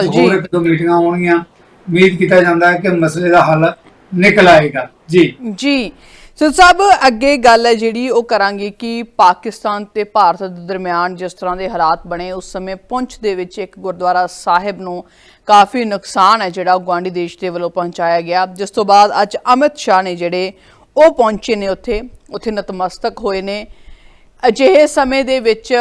ਚ ਜੀ। ਹੋਰ ਇੱਕ ਦੋ ਮੀਟਿੰਗਾਂ ਹੋਣਗੀਆਂ। ਉਮੀਦ ਕੀਤਾ ਜਾਂਦਾ ਹੈ ਕਿ ਮਸਲੇ ਦਾ ਹੱਲ ਨਿਕਲ ਆਏਗਾ। ਜੀ। ਜੀ। ਸੋ ਸਭ ਅੱਗੇ ਗੱਲ ਹੈ ਜਿਹੜੀ ਉਹ ਕਰਾਂਗੇ ਕਿ ਪਾਕਿਸਤਾਨ ਤੇ ਭਾਰਤ ਦੇ ਦਰਮਿਆਨ ਜਿਸ ਤਰ੍ਹਾਂ ਦੇ ਹਾਲਾਤ ਬਣੇ, ਉਸ ਸਮੇਂ ਪੁੰਛ ਦੇ ਵਿੱਚ ਇੱਕ ਗੁਰਦੁਆਰਾ ਸਾਹਿਬ ਨੂੰ ਕਾਫੀ ਨੁਕਸਾਨ ਹੈ ਜਿਹੜਾ ਉਹ ਗੁਆਂਢੀ ਦੇਸ਼ ਦੇ ਵੱਲੋਂ ਪਹੁੰਚਾਇਆ ਗਿਆ। ਜਿਸ ਤੋਂ ਬਾਅਦ ਅੱਜ ਅਮਿਤ ਸ਼ਾਹ ਨੇ ਜਿਹੜੇ ਉਹ ਪਹੁੰਚੇ ਨੇ ਉੱਥੇ ਉੱਥੇ ਨਤਮਸਤਕ ਹੋਏ ਨੇ। ਅਜਿਹੇ ਸਮੇਂ ਦੇ ਵਿੱਚ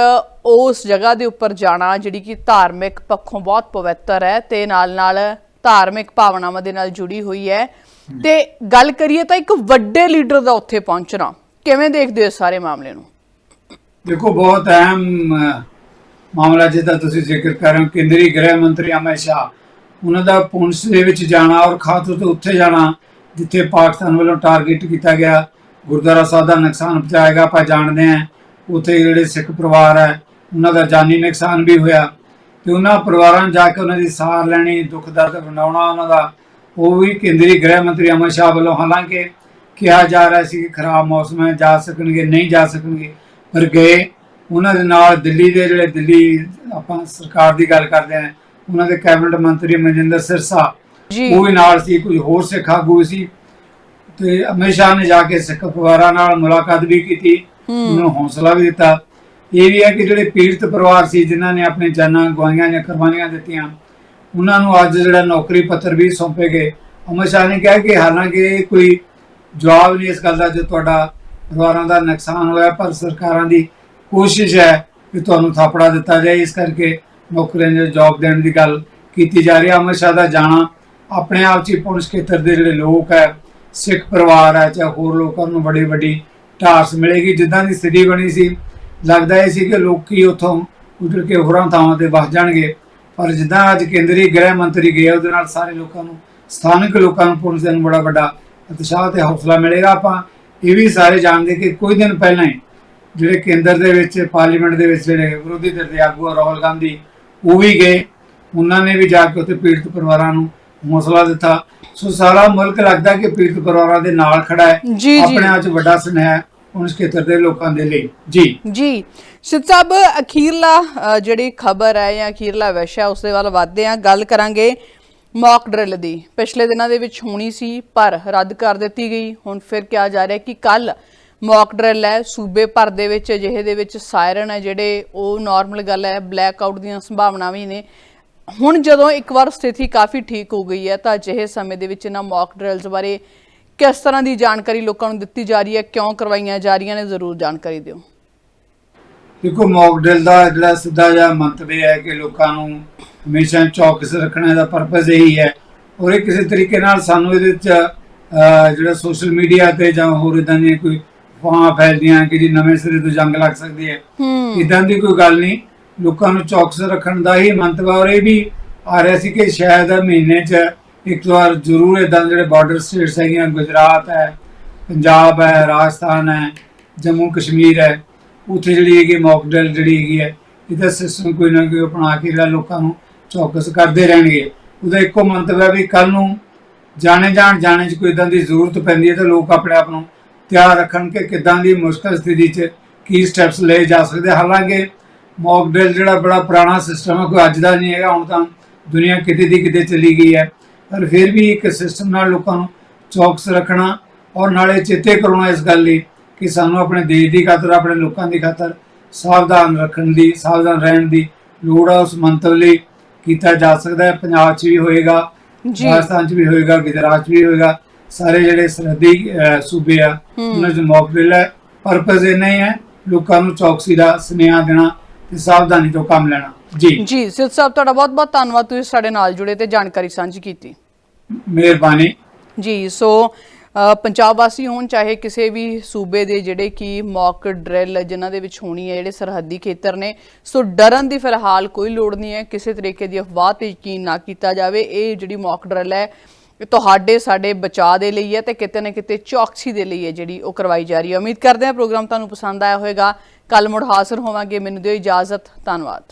ਉਸ ਜਗ੍ਹਾ ਦੇ ਉੱਪਰ ਜਾਣਾ ਜਿਹੜੀ ਕਿ ਧਾਰਮਿਕ ਪੱਖੋਂ ਬਹੁਤ ਪਵਿੱਤਰ ਹੈ ਤੇ ਨਾਲ ਨਾਲ ਧਾਰਮਿਕ ਭਾਵਨਾਵਾਂ ਦੇ ਨਾਲ ਜੁੜੀ ਹੋਈ ਹੈ। ਤੇ ਗੱਲ ਕਰੀਏ ਤਾਂ ਇੱਕ ਵੱਡੇ ਲੀਡਰ ਦਾ ਉੱਥੇ ਪਹੁੰਚਣਾ। ਕਿਵੇਂ ਦੇਖਦੇ ਹੋ ਸਾਰੇ ਮਾਮਲੇ ਨੂੰ? ਦੇਖੋ, ਬਹੁਤ ਅਹਿਮ ਮਾਮਲਾ ਜਿਹਦਾ ਤੁਸੀਂ ਜ਼ਿਕਰ ਕਰ ਰਹੇ ਹੋ, ਕੇਂਦਰੀ ਗ੍ਰਹਿ ਮੰਤਰੀ ਅਮਿਤ ਸ਼ਾਹ। ਉਹਨਾਂ ਦਾ ਪੁੰਛ ਦੇ ਵਿੱਚ ਜਾਣਾ ਔਰ ਖਾਸ ਤੌਰ ਤੇ ਉੱਥੇ ਜਾਣਾ, ਜਿੱਥੇ ਪਾਕਿਸਤਾਨ ਵੱਲੋਂ ਟਾਰਗੇਟ ਕੀਤਾ ਗਿਆ। ਗੁਰਦੁਆਰਾ ਸਾਹਿਬ ਦਾ ਨੁਕਸਾਨ ਪਹੁੰਚਾਏਗਾ, ਆਪਾਂ ਜਾਣਦੇ ਹਾਂ। ਉੱਥੇ ਜਿਹੜੇ ਸਿੱਖ ਪਰਿਵਾਰ ਹੈ, ਉਹਨਾਂ ਦਾ ਜਾਨੀ ਨੁਕਸਾਨ ਵੀ ਹੋਇਆ। ਤੇ ਉਹਨਾਂ ਪਰਿਵਾਰਾਂ ਨੂੰ ਜਾ ਕੇ ਉਹਨਾਂ ਦੀ ਸਾਰ ਲੈਣੀ, ਦੁੱਖ ਦਰਦ ਬਣਾਉਣਾ ਉਹਨਾਂ ਦਾ ਉਹ ਵੀ ਕੇਂਦਰੀ ਗ੍ਰਹਿ ਮੰਤਰੀ ਅਮਿਤ ਸ਼ਾਹ ਵੱਲੋਂ ਹਾਲਾਂਕਿ ਕਿਹਾ ਜਾ ਰਿਹਾ ਸੀ ਕਿ ਖਰਾਬ ਮੌਸਮ ਹੈ ਜਾ ਸਕਣਗੇ ਨਹੀਂ ਜਾ ਸਕਣਗੇ ਪਰ ਗਏ ਉਹਨਾਂ ਦੇ ਨਾਲ ਦਿੱਲੀ ਦੇ ਜਿਹੜੇ ਦਿੱਲੀ ਆਪਾਂ ਸਰਕਾਰ ਦੀ ਗੱਲ ਕਰਦੇ ਹਾਂ ਉਹਨਾਂ ਦੇ ਕੈਬਨਿਟ ਮੰਤਰੀ ਮਨਜਿੰਦਰ ਸਿਰਸਾ ਜੀ। ਉਹ ਵੀ ਨਾਲ ਸੀ ਕੁਝ ਹੋਰ ਸਿੱਖ ਆਗੂ ਸੀ ਤੇ ਅਮਿਤ ਸ਼ਾਹ ਨੇ ਜਾ ਕੇ ਸਿੱਖ ਪਰਿਵਾਰਾਂ ਨਾਲ ਮੁਲਾਕਾਤ ਵੀ ਕੀਤੀ ਉਹਨਾਂ ਨੂੰ ਹੌਸਲਾ ਵੀ ਦਿੱਤਾ। ਇਹ ਵੀ ਹੈ ਕਿ ਜਿਹੜੇ ਪੀੜਤ ਪਰਿਵਾਰ ਸੀ ਜਿਨ੍ਹਾਂ ਨੇ ਆਪਣੇ ਜਾਨਾਂ ਗਵਾਈਆਂ ਜਾਂ ਕੁਰਬਾਨੀਆਂ ਦਿੱਤੀਆਂ ਉਹਨਾਂ ਨੂੰ ਅੱਜ ਜਿਹੜਾ ਨੌਕਰੀ ਪੱਤਰ ਵੀ ਸੌਂਪੇ ਗਏ। ਅਮਿਤ ਸ਼ਾਹ ਨੇ ਕਿਹਾ ਕਿ ਹਾਲਾਂਕਿ ਇਹ ਕੋਈ ਜਵਾਬ ਨਹੀਂ ਇਸ ਗੱਲ ਦਾ ਜੋ ਤੁਹਾਡਾ ਪਰਿਵਾਰਾਂ ਦਾ ਨੁਕਸਾਨ ਹੋਇਆ, ਪਰ ਸਰਕਾਰਾਂ ਦੀ ਕੋਸ਼ਿਸ਼ ਹੈ ਕਿ ਤੁਹਾਨੂੰ ਥਾਪੜਾ ਦਿੱਤਾ ਜਾਏ। ਇਸ ਕਰਕੇ ਨੌਕਰੀਆਂ ਦੇ ਜੌਬ ਦੇਣ ਦੀ ਗੱਲ ਕੀਤੀ ਜਾ ਰਹੀ ਹੈ। ਅਮਿਤ ਸ਼ਾਹ ਦਾ ਜਾਣਾ ਆਪਣੇ ਆਪ 'ਚ ਹੀ ਪੁਲਿਸ ਖੇਤਰ ਦੇ ਜਿਹੜੇ ਲੋਕ ਹੈ, ਸਿੱਖ ਪਰਿਵਾਰ ਹੈ ਚਾਹੇ ਹੋਰ ਲੋਕਾਂ ਨੂੰ ਬੜੀ ਵੱਡੀ ਢਾਸ ਮਿਲੇਗੀ। ਜਿੱਦਾਂ ਦੀ ਸਥਿਤੀ ਬਣੀ ਸੀ, ਲੱਗਦਾ ਇਹ ਸੀ ਕਿ ਲੋਕੀ ਉੱਥੋਂ ਉੱਡ ਕੇ ਹੋਰਾਂ ਥਾਵਾਂ ਤੇ ਵਸ ਜਾਣਗੇ। ਪਰ ਜਿੱਦਾਂ ਅੱਜ ਕੇਂਦਰੀ ਗ੍ਰਹਿ ਮੰਤਰੀ ਗਏ ਉਹਦੇ ਨਾਲ ਸਾਰੇ ਲੋਕਾਂ ਨੂੰ ਸਥਾਨਕ ਲੋਕਾਂ ਨੂੰ ਪੁਲਿਸ ਨੂੰ ਬੜਾ ਵੱਡਾ ਉਤਸ਼ਾਹ ਤੇ ਹੌਸਲਾ ਮਿਲੇਗਾ ਆਪਾਂ ਇਹ ਵੀ ਸਾਰੇ ਜਾਣਦੇ ਕਿ ਕੁਝ ਦਿਨ ਪਹਿਲਾਂ ਹੀ ਜਿਹੜੇ ਕੇਂਦਰ ਦੇ ਵਿੱਚ ਪਾਰਲੀਮੈਂਟ ਦੇ ਵਿੱਚ ਜਿਹੜੇ ਵਿਰੋਧੀ ਧਿਰ ਦੇ ਆਗੂ ਰਾਹੁਲ ਗਾਂਧੀ ਉਹ ਵੀ ਗਏ। ਉਹਨਾਂ ਨੇ ਵੀ ਜਾ ਕੇ ਉੱਥੇ ਪੀੜਤ ਪਰਿਵਾਰਾਂ ਨੂੰ ਹੌਸਲਾ ਦਿੱਤਾ। ਸੋ ਸਾਰਾ ਮੁਲਕ ਲੱਗਦਾ ਕਿ ਪੀੜਤ ਪਰਿਵਾਰਾਂ ਦੇ ਨਾਲ ਖੜਾ ਹੈ। ਆਪਣੇ ਆਪ 'ਚ ਵੱਡਾ ਸੁਨੇਹਾ ਹੈ। ਉਸ ਖੇਤਰ ਦੇ ਲੋਕਾਂ ਦੇ ਲਈ। ਜੀ। ਜੀ। ਸਿੱਧ ਸਾਹਿਬ ਅਖੀਰਲਾ ਅ, ਜਿਹੜੀ ਖਬਰ ਹੈ ਜਾਂ ਅਖੀਰਲਾ ਵਿਸ਼ਾ ਉਸ ਦੇ ਵੱਲ ਵਧਦੇ ਆ ਗੱਲ ਕਰਾਂਗੇ ਮੌਕ ਡਰਿਲ ਦੀ। ਪਿਛਲੇ ਦਿਨਾਂ ਦੇ ਵਿੱਚ ਹੋਣੀ ਸੀ ਪਰ ਰੱਦ ਕਰ ਦਿੱਤੀ ਗਈ। ਹੁਣ ਫਿਰ ਕਿਹਾ ਜਾ ਰਿਹਾ ਕਿ ਕੱਲ ਮੌਕ ਡਰਿਲ ਹੈ। ਸੂਬੇ ਭਰ ਦੇ ਵਿੱਚ ਅਜਿਹੇ ਦੇ ਵਿੱਚ ਸਾਇਰਨ ਹੈ ਜਿਹੜੇ ਉਹ ਨਾਰਮਲ ਗੱਲ ਹੈ। ਬਲੈਕ ਆਊਟ ਦੀਆਂ ਸੰਭਾਵਨਾਵਾਂ ਵੀ ਨੇ। ਹੁਣ ਜਦੋਂ ਇੱਕ ਵਾਰ ਸਥਿਤੀ ਕਾਫੀ ਠੀਕ ਹੋ ਗਈ ਹੈ ਤਾਂ ਅਜਿਹੇ ਸਮੇਂ ਦੇ ਵਿੱਚ ਇਹਨਾਂ ਮੌਕ ਡਰਿਲਸ ਬਾਰੇ ਕਿਸ ਤਰ੍ਹਾਂ ਦੀ ਜਾਣਕਾਰੀ ਲੋਕਾਂ ਨੂੰ ਦਿੱਤੀ ਜਾ ਰਹੀ ਹੈ ਕਿਉਂ ਕਰਵਾਈਆਂ ਜਾ ਰਹੀਆਂ ਨੇ ਜ਼ਰੂਰ ਜਾਣਕਾਰੀ ਦਿਓ। ਦੇਖੋ ਮੌਕ ਡਰਿਲ ਦਾ ਜਿਹੜਾ ਸਿੱਧਾ ਜਿਹਾ ਮੰਤਵ ਇਹ ਹੈ ਕਿ ਲੋਕਾਂ ਨੂੰ ਹਮੇਸ਼ਾ ਚੌਕਸ ਰੱਖਣਾ ਦਾ ਪਰਪਸ ਇਹੀ ਹੈ। ਔਰ ਇਹ ਕਿਸੇ ਤਰੀਕੇ ਨਾਲ ਸਾਨੂੰ ਇਹਦੇ ਵਿੱਚ ਜਿਹੜਾ ਸੋਸ਼ਲ ਮੀਡੀਆ ਤੇ ਜਾਂ ਹੋਰ ਇਦਾਂ ਦੀਆਂ ਕੋਈ ਫਾਹਾਂ ਫੈਲਦੀਆਂ ਕਿ ਜੀ ਨਵੇਂ ਸਿਰੇ ਤੋਂ ਜੰਗ ਲੱਗ ਸਕਦੀ ਹੈ। ਇਦਾਂ ਦੀ ਕੋਈ ਗੱਲ ਨਹੀਂ। ਲੋਕਾਂ ਨੂੰ ਚੌਕਸ ਰੱਖਣ ਦਾ ਹੀ ਮੰਤਵ ਔਰ ਇਹ ਵੀ ਆ ਰਿਹਾ ਸੀ ਕਿ ਸ਼ਾਇਦ ਮਹੀਨੇ 'ਚ ਇੱਕ ਵਾਰ ਜ਼ਰੂਰ ਇਦਾਂ ਜਿਹੜੇ ਬਾਰਡਰ ਸਟੇਟਸ ਹੈਗੀਆਂ, ਗੁਜਰਾਤ ਹੈ, ਪੰਜਾਬ ਹੈ, ਰਾਜਸਥਾਨ ਹੈ, ਜੰਮੂ ਕਸ਼ਮੀਰ ਹੈ, ਉੱਥੇ ਜਿਹੜੀ ਹੈਗੀ ਮੌਕ ਜਿਹੜੀ ਹੈਗੀ ਹੈ, ਇਹਦਾ ਸਿਸਟਮ ਕੋਈ ਨਾ ਕੋਈ ਅਪਣਾ ਕੇ ਜਿਹੜਾ ਲੋਕਾਂ ਨੂੰ ਚੌਕਸ ਕਰਦੇ ਰਹਿਣਗੇ। ਉਹਦਾ ਇੱਕੋ ਮੰਤਵ ਹੈ ਵੀ ਕੱਲ ਨੂੰ ਜਾਣੇ ਜਾਣ, ਜਾਣੇ 'ਚ ਕੋਈ ਇਦਾਂ ਦੀ ਜ਼ਰੂਰਤ ਪੈਂਦੀ ਹੈ ਤਾਂ ਲੋਕ ਆਪਣੇ ਆਪ ਨੂੰ ਤਿਆਰ ਰੱਖਣ ਕਿ ਕਿਦਾਂ ਦੀ ਮੁਸ਼ਕਲ ਸਥਿਤੀ 'ਚ ਕੀ ਸਟੈਪਸ ਲਏ ਜਾ ਸਕਦੇ ਹਾਲਾਂਕਿ ਮੌਕ ਜਿਹੜਾ ਬੜਾ ਪੁਰਾਣਾ ਸਿਸਟਮ ਹੈ, ਕੋਈ ਅੱਜ ਦਾ ਨਹੀਂ ਹੈਗਾ, ਹੁਣ ਤਾਂ ਦੁਨੀਆ ਕਿਤੇ ਦੀ ਕਿਤੇ ਚਲੀ ਗਈ ਹੈ। ਪਰ ਫਿਰ ਵੀ ਇੱਕ ਸਿਸਟਮ ਨਾਲ ਲੋਕਾਂ ਨੂੰ ਚੌਕਸ ਰੱਖਣਾ ਔਰ ਨਾਲੇ ਚੇਤੇ ਕਰਾਉਣਾ ਇਸ ਗੱਲ ਲਈ ਕਿ ਸਾਨੂੰ ਆਪਣੇ ਦੇਸ਼ ਦੀ ਖਾਤਰ ਆਪਣੇ ਲੋਕਾਂ ਦੀ ਖਾਤਰ ਸਾਵਧਾਨ ਰੱਖਣ ਦੀ ਸਾਵਧਾਨ ਰਹਿਣ ਦੀ ਲੋੜ ਆ ਉਸ ਮੰਤਵ ਲਈ ਕੀਤਾ ਜਾ ਸਕਦਾ ਹੈ। ਪੰਜਾਬ 'ਚ ਵੀ ਹੋਏਗਾ ਜੀ। ਰਾਜਸਥਾਨ 'ਚ ਵੀ ਹੋਏਗਾ ਗੁਜਰਾਤ 'ਚ ਵੀ ਹੋਏਗਾ। ਸਾਰੇ ਜਿਹੜੇ ਸਰਹੱਦੀ ਸੂਬੇ ਆ ਉਹਨਾਂ 'ਚ ਮੌਕ ਡਰਿਲ ਹੈ। ਪਰਪਸ ਇਹ ਨਹੀਂ ਹੈ ਲੋਕਾਂ ਨੂੰ ਚੌਕਸੀ ਦਾ ਸੁਨੇਹਾ ਦੇਣਾ ਤੇ ਸਾਵਧਾਨੀ ਤੋਂ ਕੰਮ ਲੈਣਾ। ਜੀ। ਜੀ ਸਿੱਧ ਸਾਹਿਬ ਤੁਹਾਡਾ ਬਹੁਤ ਬਹੁਤ ਧੰਨਵਾਦ ਤੁਸੀਂ ਸਾਡੇ ਨਾਲ ਜੁੜੇ ਤੇ ਜਾਣਕਾਰੀ ਸਾਂਝੀ ਕੀਤੀ। ਮਿਹਰਬਾਨੀ। ਜੀ ਸੋ ਪੰਜਾਬ ਵਾਸੀ ਹੋਣ ਚਾਹੇ ਕਿਸੇ ਵੀ ਸੂਬੇ ਦੇ ਜਿਹੜੇ ਕਿ ਮੌਕ ਡਰਿਲ ਜਿਨ੍ਹਾਂ ਦੇ ਵਿੱਚ ਹੋਣੀ ਹੈ ਜਿਹੜੇ ਸਰਹੱਦੀ ਖੇਤਰ ਨੇ ਸੋ ਡਰਨ ਦੀ ਫਿਲਹਾਲ ਕੋਈ ਲੋੜ ਨਹੀਂ ਹੈ ਕਿਸੇ ਤਰੀਕੇ ਦੀ ਅਫਵਾਹ ਤੇ ਯਕੀਨ ਨਾ ਕੀਤਾ ਜਾਵੇ ਇਹ ਜਿਹੜੀ ਮੌਕ ਡਰਿਲ ਹੈ ਤੁਹਾਡੇ ਸਾਡੇ ਬਚਾਅ ਦੇ ਲਈ ਹੈ ਤੇ ਕਿਤੇ ਨਾ ਕਿਤੇ ਚੌਕਸੀ ਦੇ ਲਈ ਹੈ ਜਿਹੜੀ ਉਹ ਕਰਵਾਈ ਜਾ ਰਹੀ ਹੈ। ਉਮੀਦ ਕਰਦੇ ਹਾਂ ਪ੍ਰੋਗਰਾਮ ਤੁਹਾਨੂੰ ਪਸੰਦ ਆਇਆ ਹੋਵੇਗਾ। ਕੱਲ ਮੁੜ ਹਾਜ਼ਰ ਹੋਵਾਂਗੇ। ਮੈਨੂੰ ਦਿਓ ਇਜਾਜ਼ਤ। ਧੰਨਵਾਦ।